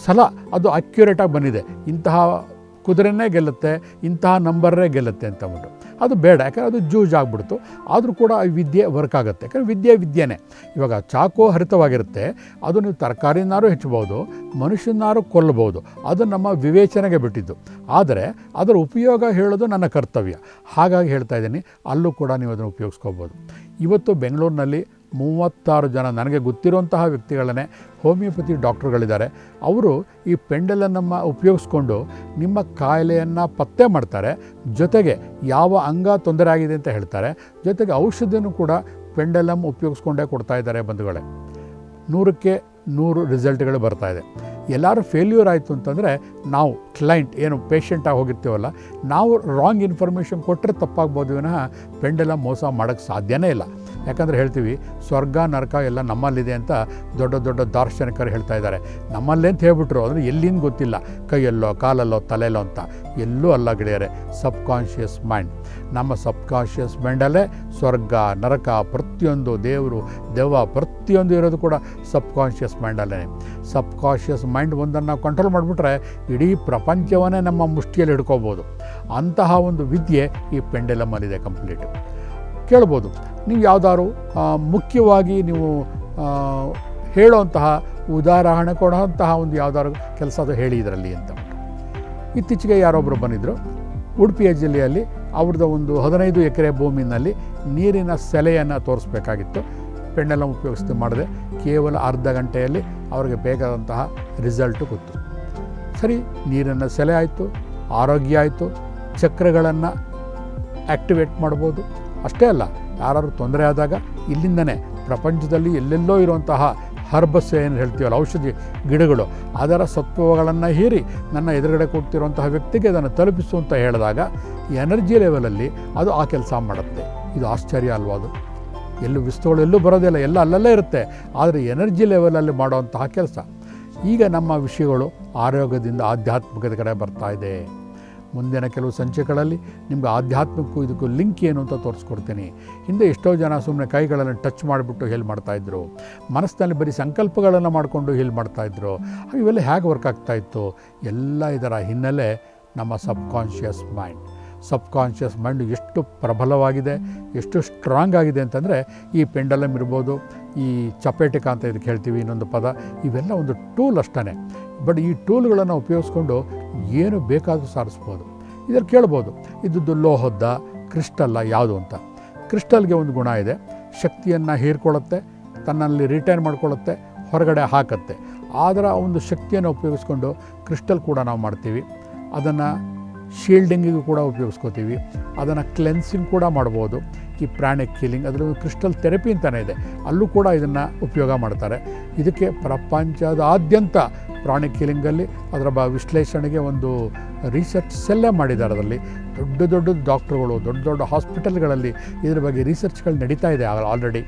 ಸಲ ಅದು ಅಕ್ಯುರೇಟಾಗಿ ಬಂದಿದೆ. ಇಂತಹ ಕುದುರೆನೇ ಗೆಲ್ಲುತ್ತೆ, ಇಂತಹ ನಂಬರೇ ಗೆಲ್ಲುತ್ತೆ ಅಂತ ಅಂದ್ಬಿಟ್ಟು. ಅದು ಬೇಡ. ಯಾಕಂದರೆ ಅದು ಜೂಜ್ ಆಗಿಬಿಡ್ತು. ಆದರೂ ಕೂಡ ವಿದ್ಯೆ ವರ್ಕ್ ಆಗುತ್ತೆ. ಯಾಕಂದರೆ ವಿದ್ಯೆ ವಿದ್ಯೆನೇ. ಇವಾಗ ಚಾಕು ಹರಿತವಾಗಿರುತ್ತೆ. ಅದು ನೀವು ತರಕಾರಿನಾರು ಹೆಚ್ಚಬಹುದು, ಮನುಷ್ಯನಾರು ಕೊಲ್ಲಬಹುದು. ಅದು ನಮ್ಮ ವಿವೇಚನೆಗೆ ಬಿಟ್ಟಿದ್ದು. ಆದರೆ ಅದರ ಉಪಯೋಗ ಹೇಳೋದು ನನ್ನ ಕರ್ತವ್ಯ. ಹಾಗಾಗಿ ಹೇಳ್ತಾ ಇದ್ದೀನಿ, ಅಲ್ಲೂ ಕೂಡ ನೀವು ಅದನ್ನು ಉಪಯೋಗಿಸ್ಕೋಬೋದು. ಇವತ್ತು ಬೆಂಗಳೂರಿನಲ್ಲಿ ಮೂವತ್ತಾರು ಜನ ನನಗೆ ಗೊತ್ತಿರುವಂತಹ ವ್ಯಕ್ತಿಗಳನ್ನೇ ಹೋಮಿಯೋಪತಿ ಡಾಕ್ಟ್ರುಗಳಿದ್ದಾರೆ. ಅವರು ಈ ಪೆಂಡಲನ್ನು ಉಪಯೋಗಿಸ್ಕೊಂಡು ನಿಮ್ಮ ಕಾಯಿಲೆಯನ್ನು ಪತ್ತೆ ಮಾಡ್ತಾರೆ. ಜೊತೆಗೆ ಯಾವ ಅಂಗ ತೊಂದರೆ ಆಗಿದೆ ಅಂತ ಹೇಳ್ತಾರೆ. ಜೊತೆಗೆ ಔಷಧಿಯೂ ಕೂಡ ಪೆಂಡಲಮ್ ಉಪಯೋಗಿಸ್ಕೊಂಡೇ ಕೊಡ್ತಾ ಇದ್ದಾರೆ ಬಂಧುಗಳೇ. ನೂರಕ್ಕೆ ನೂರು ರಿಸಲ್ಟ್ಗಳು ಬರ್ತಾ ಇದೆ. ಎಲ್ಲರೂ ಫೇಲ್ಯೂರ್ ಆಯಿತು ಅಂತಂದರೆ ನಾವು ಕ್ಲೈಂಟ್ ಏನು ಪೇಷಂಟಾಗಿ ಹೋಗಿರ್ತೀವಲ್ಲ, ನಾವು ರಾಂಗ್ ಇನ್ಫಾರ್ಮೇಷನ್ ಕೊಟ್ಟರೆ ತಪ್ಪಾಗ್ಬೋದು ವಿನಃ ಪೆಂಡೆಲ್ಲ ಮೋಸ ಮಾಡೋಕ್ಕೆ ಸಾಧ್ಯನೇ ಇಲ್ಲ. ಯಾಕಂದರೆ ಹೇಳ್ತೀವಿ, ಸ್ವರ್ಗ, ನರಕ ಎಲ್ಲ ನಮ್ಮಲ್ಲಿದೆ ಅಂತ ದೊಡ್ಡ ದೊಡ್ಡ ದಾರ್ಶನಿಕರು ಹೇಳ್ತಾ ಇದ್ದಾರೆ. ನಮ್ಮಲ್ಲೇ ಅಂತ ಹೇಳ್ಬಿಟ್ರು, ಅಂದರೆ ಎಲ್ಲಿಂದ ಗೊತ್ತಿಲ್ಲ. ಕೈಯಲ್ಲೋ, ಕಾಲಲ್ಲೋ, ತಲೆಯಲ್ಲೋ ಅಂತ. ಎಲ್ಲೂ ಅಲ್ಲ ಗೆಳೆಯರೆ ಸಬ್ ಕಾನ್ಷಿಯಸ್ ಮೈಂಡ್ ನಮ್ಮ ಸಬ್ ಕಾನ್ಷಿಯಸ್ ಮೈಂಡಲ್ಲೇ ಸ್ವರ್ಗ, ನರಕ ಪ್ರತಿಯೊಂದು ದೇವರು, ದೆವ್ವ ಪ್ರತಿಯೊಂದು ಇರೋದು ಕೂಡ ಸಬ್ ಕಾನ್ಷಿಯಸ್ ಮೈಂಡಲ್ಲೇ ಸಬ್ ಕಾನ್ಷಿಯಸ್ ಮೈಂಡ್ ಒಂದನ್ನು ನಾವು ಕಂಟ್ರೋಲ್ ಮಾಡಿಬಿಟ್ರೆ ಇಡೀ ಪ್ರಪಂಚವನ್ನೇ ನಮ್ಮ ಮುಷ್ಟಿಯಲ್ಲಿ ಹಿಡ್ಕೋಬೋದು. ಅಂತಹ ಒಂದು ವಿದ್ಯೆ ಈ ಪೆಂಡೆಲಮ್ಮಲ್ಲಿದೆ ಕಂಪ್ಲೀಟ್ ಕೇಳ್ಬೋದು. ನೀವು ಯಾವ್ದಾದ್ರು ಮುಖ್ಯವಾಗಿ ನೀವು ಹೇಳೋಂತಹ ಉದಾಹರಣೆ ಕೊಡುವಂತಹ ಒಂದು ಯಾವುದಾದ್ರು ಕೆಲಸ ಅದು ಹೇಳಿ ಇದರಲ್ಲಿ ಅಂತ. ಇತ್ತೀಚೆಗೆ ಯಾರೊಬ್ಬರು ಬಂದಿದ್ದರು ಉಡುಪಿಯ ಜಿಲ್ಲೆಯಲ್ಲಿ ಅವ್ರದ್ದು ಒಂದು ಹದಿನೈದು ಎಕರೆ ಭೂಮಿನಲ್ಲಿ ನೀರಿನ ಸೆಲೆಯನ್ನು ತೋರಿಸ್ಬೇಕಾಗಿತ್ತು. ಪೆಂಡೆಲ್ಲ ಉಪಯೋಗಿಸ್ತು ಮಾಡಿದೆ. ಕೇವಲ ಅರ್ಧ ಗಂಟೆಯಲ್ಲಿ ಅವ್ರಿಗೆ ಬೇಕಾದಂತಹ ರಿಸಲ್ಟು ಗೊತ್ತು. ಸರಿ ನೀರಿನ ಸೆಲೆ ಆಯಿತು, ಆರೋಗ್ಯ ಆಯಿತು, ಚಕ್ರಗಳನ್ನು ಆ್ಯಕ್ಟಿವೇಟ್ ಮಾಡ್ಬೋದು. ಅಷ್ಟೇ ಅಲ್ಲ ಯಾರು ತೊಂದರೆ ಆದಾಗ ಇಲ್ಲಿಂದನೇ ಪ್ರಪಂಚದಲ್ಲಿ ಎಲ್ಲೆಲ್ಲೋ ಇರುವಂತಹ ಹರ್ಬಸ್ ಏನು ಹೇಳ್ತೀವಲ್ಲ, ಔಷಧಿ ಗಿಡಗಳು, ಅದರ ಸತ್ವಗಳನ್ನು ಹೀರಿ ನನ್ನ ಎದುರುಗಡೆ ಕೊಡ್ತಿರುವಂತಹ ವ್ಯಕ್ತಿಗೆ ಅದನ್ನು ತಲುಪಿಸು ಅಂತ ಹೇಳಿದಾಗ ಎನರ್ಜಿ ಲೆವೆಲಲ್ಲಿ ಅದು ಆ ಕೆಲಸ ಮಾಡುತ್ತೆ. ಇದು ಆಶ್ಚರ್ಯ ಅಲ್ವಾ ಅದು? ಎಲ್ಲೂ ವಿಸ್ತುಗಳು ಎಲ್ಲೂ ಬರೋದಿಲ್ಲ ಎಲ್ಲ ಅಲ್ಲಲ್ಲೇ ಇರುತ್ತೆ, ಆದರೆ ಎನರ್ಜಿ ಲೆವೆಲಲ್ಲಿ ಮಾಡುವಂತಹ ಕೆಲಸ. ಈಗ ನಮ್ಮ ವಿಷಯಗಳು ಆರೋಗ್ಯದಿಂದ ಆಧ್ಯಾತ್ಮಿಕದ ಕಡೆ ಬರ್ತಾ ಇದೆ. ಮುಂದಿನ ಕೆಲವು ಸಂಚಿಕೆಗಳಲ್ಲಿ ನಿಮ್ಗೆ ಆಧ್ಯಾತ್ಮಿಕಕ್ಕೂ ಇದಕ್ಕೂ ಲಿಂಕ್ ಏನು ಅಂತ ತೋರಿಸ್ಕೊಡ್ತೀನಿ. ಹಿಂದೆ ಎಷ್ಟೋ ಜನ ಸುಮ್ಮನೆ ಕೈಗಳನ್ನು ಟಚ್ ಮಾಡಿಬಿಟ್ಟು ಹೇಲ್ ಮಾಡ್ತಾಯಿದ್ರು ಮನಸ್ಸಿನಲ್ಲಿ ಬರೀ ಸಂಕಲ್ಪಗಳನ್ನು ಮಾಡಿಕೊಂಡು ಹೇಲ್ ಮಾಡ್ತಾಯಿದ್ರು ಇವೆಲ್ಲ ಹೇಗೆ ವರ್ಕ್ ಆಗ್ತಾಯಿತ್ತು ಎಲ್ಲ ಇದರ ಹಿನ್ನೆಲೆ ನಮ್ಮ ಸಬ್ಕಾನ್ಷಿಯಸ್ ಮೈಂಡ್. ಸಬ್ಕಾನ್ಷಿಯಸ್ ಮೈಂಡ್ ಎಷ್ಟು ಪ್ರಬಲವಾಗಿದೆ, ಎಷ್ಟು ಸ್ಟ್ರಾಂಗ್ ಆಗಿದೆ ಅಂತಂದರೆ ಈ ಪೆಂಡಲಮ್ ಇರ್ಬೋದು, ಈ ಚಪೇಟಿಕ ಅಂತ ಇದಕ್ಕೆ ಹೇಳ್ತೀವಿ ಇನ್ನೊಂದು ಪದ, ಇವೆಲ್ಲ ಒಂದು ಟೂಲ್ ಅಷ್ಟೇ ಬಟ್ ಈ ಟೂಲ್ಗಳನ್ನು ಉಪಯೋಗಿಸ್ಕೊಂಡು ಏನು ಬೇಕಾದರೂ ಸಾರಿಸ್ಬೋದು. ಇದನ್ನು ಕೇಳ್ಬೋದು, ಇದ್ದದ್ದು ಲೋಹದ್ದ, ಕ್ರಿಸ್ಟಲ್ಲ ಯಾವುದು ಅಂತ. ಕ್ರಿಸ್ಟಲ್ಗೆ ಒಂದು ಗುಣ ಇದೆ, ಶಕ್ತಿಯನ್ನು ಹೀರ್ಕೊಳ್ಳುತ್ತೆ, ತನ್ನಲ್ಲಿ ರಿಟೈನ್ ಮಾಡ್ಕೊಳ್ಳುತ್ತೆ, ಹೊರಗಡೆ ಹಾಕತ್ತೆ. ಅದರ ಒಂದು ಶಕ್ತಿಯನ್ನು ಉಪಯೋಗಿಸ್ಕೊಂಡು ಕ್ರಿಸ್ಟಲ್ ಕೂಡ ನಾವು ಮಾಡ್ತೀವಿ. ಅದನ್ನು ಶೀಲ್ಡಿಂಗಿಗೂ ಕೂಡ ಉಪಯೋಗಿಸ್ಕೋತೀವಿ. ಅದನ್ನು ಕ್ಲೆನ್ಸಿಂಗ್ ಕೂಡ ಮಾಡ್ಬೋದು. ಈ ಪ್ರಾಣಿಕ್ ಕೀಲಿಂಗ್ ಅದರಲ್ಲಿ ಕ್ರಿಸ್ಟಲ್ ಥೆರಪಿ ಅಂತಲೇ ಇದೆ. ಅಲ್ಲೂ ಕೂಡ ಇದನ್ನು ಉಪಯೋಗ ಮಾಡ್ತಾರೆ. ಇದಕ್ಕೆ ಪ್ರಪಂಚದಾದ್ಯಂತ ಪ್ರಾಣಿಕ್ ಕಿಲಿಂಗಲ್ಲಿ ಅದರ ಬ ವಿಶ್ಲೇಷಣೆಗೆ ಒಂದು ರಿಸರ್ಚ್ ಸೆಲ್ಲೇ ಮಾಡಿದ್ದಾರೆ ಅದರಲ್ಲಿ. ದೊಡ್ಡ ದೊಡ್ಡ ಡಾಕ್ಟ್ರುಗಳು ದೊಡ್ಡ ದೊಡ್ಡ ಹಾಸ್ಪಿಟಲ್ಗಳಲ್ಲಿ ಇದ್ರ ಬಗ್ಗೆ ರಿಸರ್ಚ್ಗಳು ನಡೀತಾ ಇದೆ ಆಲ್ರೆಡಿ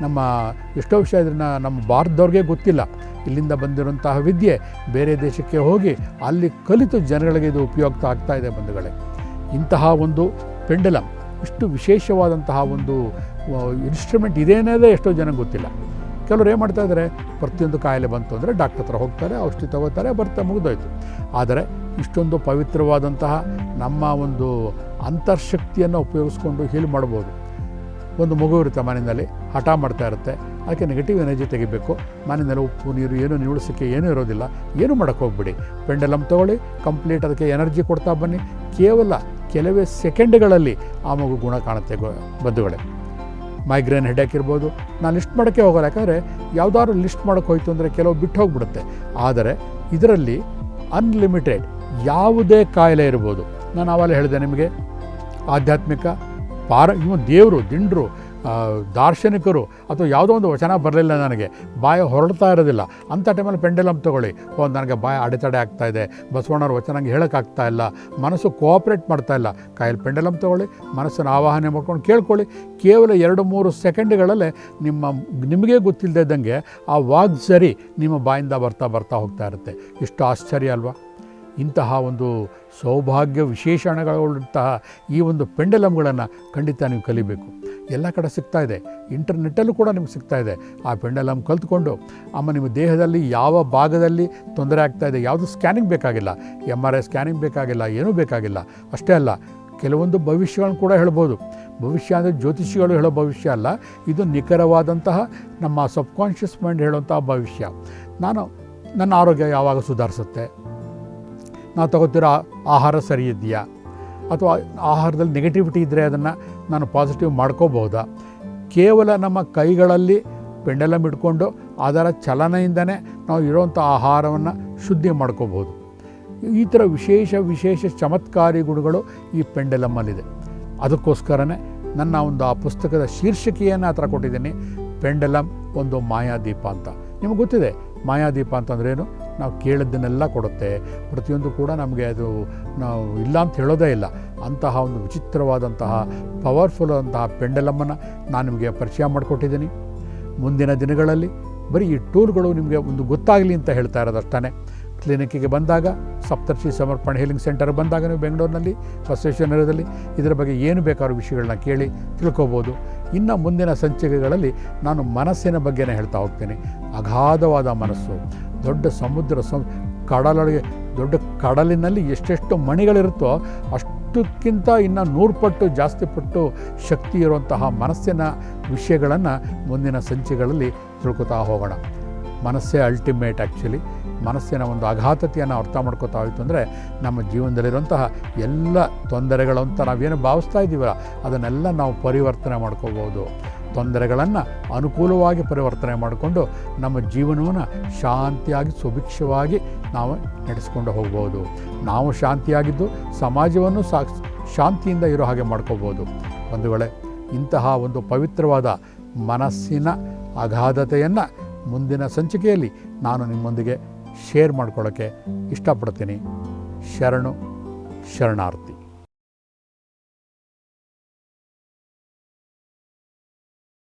ನಮ್ಮ ಎಷ್ಟೋ ವಿಷಯ ಇದನ್ನು ನಮ್ಮ ಭಾರತದವ್ರಿಗೆ ಗೊತ್ತಿಲ್ಲ. ಇಲ್ಲಿಂದ ಬಂದಿರುವಂತಹ ವಿದ್ಯೆ ಬೇರೆ ದೇಶಕ್ಕೆ ಹೋಗಿ ಅಲ್ಲಿ ಕಲಿತು ಜನಗಳಿಗೆ ಇದು ಉಪಯುಕ್ತ ಆಗ್ತಾ ಇದೆ ಬಂಧುಗಳೇ. ಇಂತಹ ಒಂದು ಪೆಂಡಲಮ್ ಇಷ್ಟು ವಿಶೇಷವಾದಂತಹ ಒಂದು ಇನ್ಸ್ಟ್ರೂಮೆಂಟ್ ಇದೇನದೇ ಎಷ್ಟೋ ಜನಕ್ಕೆ ಗೊತ್ತಿಲ್ಲ. ಕೆಲವರು ಏನು ಮಾಡ್ತಾ ಇದ್ದಾರೆ ಪ್ರತಿಯೊಂದು ಕಾಯಿಲೆ ಬಂತು ಅಂದರೆ ಡಾಕ್ಟರ್ ಹತ್ರ ಹೋಗ್ತಾರೆ, ಔಷಧಿ ತಗೋತಾರೆ, ಬರ್ತಾ ಮುಗಿದೋಯ್ತು. ಆದರೆ ಇಷ್ಟೊಂದು ಪವಿತ್ರವಾದಂತಹ ನಮ್ಮ ಒಂದು ಅಂತರ್ಶಕ್ತಿಯನ್ನು ಉಪಯೋಗಿಸ್ಕೊಂಡು ಹೀಲ್ ಮಾಡ್ಬೋದು. ಒಂದು ಮಗು ಇರುತ್ತೆ ಮನೆಯಲ್ಲಿ, ಹಠ ಮಾಡ್ತಾ ಇರುತ್ತೆ, ಅದಕ್ಕೆ ನೆಗೆಟಿವ್ ಎನರ್ಜಿ ತೆಗಿಬೇಕು. ಮನೆಯಲ್ಲಿ ಉಪ್ಪು, ನೀರು, ಏನು ನೀಳಿಸೋಕ್ಕೆ ಏನೂ ಇರೋದಿಲ್ಲ. ಏನು ಮಾಡೋಕ್ಕೆ ಹೋಗ್ಬಿಡಿ. ಪೆಂಡಲಮ್ ತೊಗೊಳ್ಳಿ ಕಂಪ್ಲೀಟ್ ಅದಕ್ಕೆ ಎನರ್ಜಿ ಕೊಡ್ತಾ ಬನ್ನಿ. ಕೇವಲ ಕೆಲವೇ ಸೆಕೆಂಡ್ಗಳಲ್ಲಿ ಆ ಮಗು ಗುಣ ಕಾಣುತ್ತೆ ಬಂಧುಗಳೇ. ಮೈಗ್ರೇನ್ ಹೆಡ್ಯಾಕ್ ಇರ್ಬೋದು. ನಾನು ಲಿಸ್ಟ್ ಮಾಡೋಕ್ಕೆ ಹೋಗಲ್ಲ. ಯಾಕಂದರೆ ಯಾವುದಾದ್ರು ಲಿಸ್ಟ್ ಮಾಡೋಕ್ಕೆ ಹೋಯ್ತು ಅಂದರೆ ಕೆಲವು ಬಿಟ್ಟು ಹೋಗ್ಬಿಡುತ್ತೆ. ಆದರೆ ಇದರಲ್ಲಿ ಅನ್ಲಿಮಿಟೆಡ್ ಯಾವುದೇ ಕಾಯಿಲೆ ಇರ್ಬೋದು. ನಾನು ಆವಾಗಲೇ ಹೇಳಿದೆ ನಿಮಗೆ. ಆಧ್ಯಾತ್ಮಿಕ, ಪಾರ, ಇವನು ದೇವರು, ದಿಂಡ್ರು ದಾರ್ಶನಿಕರು ಅಥವಾ ಯಾವುದೋ ಒಂದು ವಚನ ಬರಲಿಲ್ಲ ನನಗೆ, ಬಾಯ ಹೊರಡ್ತಾ ಇರೋದಿಲ್ಲ. ಅಂಥ ಟೈಮಲ್ಲಿ ಪೆಂಡಲಮ್ ತೊಗೊಳ್ಳಿ. ಓ, ನನಗೆ ಬಾಯ ಅಡೆತಡೆ ಆಗ್ತಾ ಇದೆ. ಬಸವಣ್ಣವ್ರ ವಚನ ನಂಗೆ ಹೇಳೋಕ್ಕಾಗ್ತಾ ಇಲ್ಲ. ಮನಸ್ಸು ಕೋಆಪ್ರೇಟ್ ಮಾಡ್ತಾ ಇಲ್ಲ. ಕಾಯಲ್ಲಿ ಪೆಂಡಲಮ್ ತೊಗೊಳ್ಳಿ, ಮನಸ್ಸನ್ನು ಆವಾಹನೆ ಮಾಡ್ಕೊಂಡು ಕೇಳ್ಕೊಳ್ಳಿ. ಕೇವಲ ಎರಡು ಮೂರು ಸೆಕೆಂಡ್ಗಳಲ್ಲೇ ನಿಮ್ಮ, ನಿಮಗೆ ಗೊತ್ತಿಲ್ಲದಂಗೆ ಆ ಆ ವಾಗ್ಸರಿ ನಿಮ್ಮ ಬಾಯಿಂದ ಬರ್ತಾ ಬರ್ತಾ ಹೋಗ್ತಾ ಇರುತ್ತೆ. ಎಷ್ಟು ಆಶ್ಚರ್ಯ ಅಲ್ವಾ? ಇಂತಹ ಒಂದು ಸೌಭಾಗ್ಯ ವಿಶೇಷಣಗಳಂತಹ ಈ ಒಂದು ಪೆಂಡೆಲಮ್ಗಳನ್ನು ಖಂಡಿತ ನೀವು ಕಲಿಬೇಕು. ಎಲ್ಲ ಕಡೆ ಸಿಗ್ತಾ ಇದೆ. ಇಂಟರ್ನೆಟ್ಟಲ್ಲೂ ಕೂಡ ನಿಮ್ಗೆ ಸಿಗ್ತಾ ಇದೆ. ಆ ಪೆಂಡಲಮ್ ಕಲ್ತ್ಕೊಂಡು ಅಮ್ಮ ನಿಮ್ಮ ದೇಹದಲ್ಲಿ ಯಾವ ಭಾಗದಲ್ಲಿ ತೊಂದರೆ ಆಗ್ತಾ ಇದೆ, ಯಾವುದು ಸ್ಕ್ಯಾನಿಂಗ್ ಬೇಕಾಗಿಲ್ಲ ಎಂ ಆರ್ ಐ ಸ್ಕ್ಯಾನಿಂಗ್ ಬೇಕಾಗಿಲ್ಲ, ಏನೂ ಬೇಕಾಗಿಲ್ಲ. ಅಷ್ಟೇ ಅಲ್ಲ, ಕೆಲವೊಂದು ಭವಿಷ್ಯಗಳನ್ನು ಕೂಡ ಹೇಳ್ಬೋದು. ಭವಿಷ್ಯ ಅಂದರೆ ಜ್ಯೋತಿಷಿಗಳು ಹೇಳೋ ಭವಿಷ್ಯ ಅಲ್ಲ, ಇದು ನಿಖರವಾದಂತಹ ನಮ್ಮ ಸಬ್ಕಾನ್ಷಿಯಸ್ ಮೈಂಡ್ ಹೇಳುವಂತಹ ಭವಿಷ್ಯ. ನಾನು, ನನ್ನ ಆರೋಗ್ಯ ಯಾವಾಗ ಸುಧಾರಿಸುತ್ತೆ? ನಾವು ತಗೋತಿರೋ ಆಹಾರ ಸರಿ ಅಥವಾ ಆಹಾರದಲ್ಲಿ ನೆಗೆಟಿವಿಟಿ ಇದ್ದರೆ ಅದನ್ನು ನಾನು ಪಾಸಿಟಿವ್ ಮಾಡ್ಕೋಬಹುದಾ? ಕೇವಲ ನಮ್ಮ ಕೈಗಳಲ್ಲಿ ಪೆಂಡಲಮ್ ಇಟ್ಕೊಂಡು ಅದರ ಚಲನೆಯಿಂದನೇ ನಾವು ಇರೋವಂಥ ಆಹಾರವನ್ನು ಶುದ್ಧಿ ಮಾಡ್ಕೋಬೋದು ಈ ಥರ ವಿಶೇಷ ವಿಶೇಷ ಚಮತ್ಕಾರಿ ಗುಣಗಳು ಈ ಪೆಂಡಲಮ್ಮಲ್ಲಿದೆ. ಅದಕ್ಕೋಸ್ಕರನೇ ನನ್ನ ಒಂದು ಆ ಪುಸ್ತಕದ ಶೀರ್ಷಿಕೆಯನ್ನು ಆ ಕೊಟ್ಟಿದ್ದೀನಿ ಪೆಂಡಲಮ್ ಒಂದು ಮಾಯಾದೀಪ ಅಂತ. ನಿಮಗೆ ಗೊತ್ತಿದೆ, ಮಾಯಾದೀಪ ಅಂತಂದ್ರೇನು ನಾವು ಕೇಳಿದ್ದನ್ನೆಲ್ಲ ಕೊಡುತ್ತೆ. ಪ್ರತಿಯೊಂದು ಕೂಡ ನಮಗೆ ಅದು ನಾವು ಇಲ್ಲ ಅಂತ ಹೇಳೋದೇ ಇಲ್ಲ. ಅಂತಹ ಒಂದು ವಿಚಿತ್ರವಾದಂತಹ ಪವರ್ಫುಲ್ ಆದಂತಹ ಪೆಂಡಲಮ್ಮನ್ನು ನಾನು ನಿಮಗೆ ಪರಿಚಯ ಮಾಡಿಕೊಟ್ಟಿದ್ದೀನಿ. ಮುಂದಿನ ದಿನಗಳಲ್ಲಿ ಬರೀ ಈ ಟೂಲ್ಗಳು ನಿಮಗೆ ಒಂದು ಗೊತ್ತಾಗಲಿ ಅಂತ ಹೇಳ್ತಾ ಇರೋದು ಅಷ್ಟೇ ಕ್ಲಿನಿಕ್ಕಿಗೆ ಬಂದಾಗ, ಸಪ್ತರ್ಷಿ ಸಮರ್ಪಣೆ ಹೀಲಿಂಗ್ ಸೆಂಟರ್ ಬಂದಾಗ ನೀವು ಬೆಂಗಳೂರಿನಲ್ಲಿ ಬಸವೇಶ್ವರದಲ್ಲಿ ಇದರ ಬಗ್ಗೆ ಏನು ಬೇಕಾದ್ರೂ ವಿಷಯಗಳನ್ನ ಕೇಳಿ ತಿಳ್ಕೋಬೋದು. ಇನ್ನು ಮುಂದಿನ ಸಂಚಿಕೆಗಳಲ್ಲಿ ನಾನು ಮನಸ್ಸಿನ ಬಗ್ಗೆನೇ ಹೇಳ್ತಾ ಹೋಗ್ತೀನಿ. ಅಗಾಧವಾದ ಮನಸ್ಸು. ದೊಡ್ಡ ಸಮುದ್ರ ಸಮ ಕಡಲೊಳಗೆ ದೊಡ್ಡ ಕಡಲಿನಲ್ಲಿ ಎಷ್ಟೆಷ್ಟು ಮಣಿಗಳಿರುತ್ತೋ ಅಷ್ಟಕ್ಕಿಂತ ಇನ್ನು ನೂರು ಪಟ್ಟು ಜಾಸ್ತಿ ಪಟ್ಟು ಶಕ್ತಿ ಇರುವಂತಹ ಮನಸ್ಸಿನ ವಿಷಯಗಳನ್ನು ಮುಂದಿನ ಸಂಚಿಗಳಲ್ಲಿ ತಿಳ್ಕೊತಾ ಹೋಗೋಣ. ಮನಸ್ಸೇ ಅಲ್ಟಿಮೇಟ್ ಆ್ಯಕ್ಚುಲಿ ಮನಸ್ಸಿನ ಒಂದು ಅಘಾತತೆಯನ್ನು ಅರ್ಥ ಮಾಡ್ಕೋತಾ ಹೋಯ್ತು ಅಂದರೆ ನಮ್ಮ ಜೀವನದಲ್ಲಿರುವಂತಹ ಎಲ್ಲ ತೊಂದರೆಗಳು ಅಂತ ನಾವೇನು ಭಾವಿಸ್ತಾ ಇದ್ದೀವಲ್ಲ ಅದನ್ನೆಲ್ಲ ನಾವು ಪರಿವರ್ತನೆ ಮಾಡ್ಕೋಬೋದು. ತೊಂದರೆಗಳನ್ನು ಅನುಕೂಲವಾಗಿ ಪರಿವರ್ತನೆ ಮಾಡಿಕೊಂಡು ನಮ್ಮ ಜೀವನವನ್ನು ಶಾಂತಿಯಾಗಿ, ಸುಭಿಕ್ಷವಾಗಿ ನಾವು ನಡೆಸ್ಕೊಂಡು ಹೋಗ್ಬೋದು. ನಾವು ಶಾಂತಿಯಾಗಿದ್ದು ಸಮಾಜವನ್ನು ಸಾ, ಶಾಂತಿಯಿಂದ ಇರೋ ಹಾಗೆ ಮಾಡ್ಕೋಬೋದು. ಒಂದು ವೇಳೆ ಇಂತಹ ಒಂದು ಪವಿತ್ರವಾದ ಮನಸ್ಸಿನ ಅಗಾಧತೆಯನ್ನು ಮುಂದಿನ ಸಂಚಿಕೆಯಲ್ಲಿ ನಾನು ನಿಮ್ಮೊಂದಿಗೆ ಶೇರ್ ಮಾಡ್ಕೊಳ್ಳೋಕ್ಕೆ ಇಷ್ಟಪಡ್ತೀನಿ. ಶರಣು, ಶರಣಾರ್ಥಿ.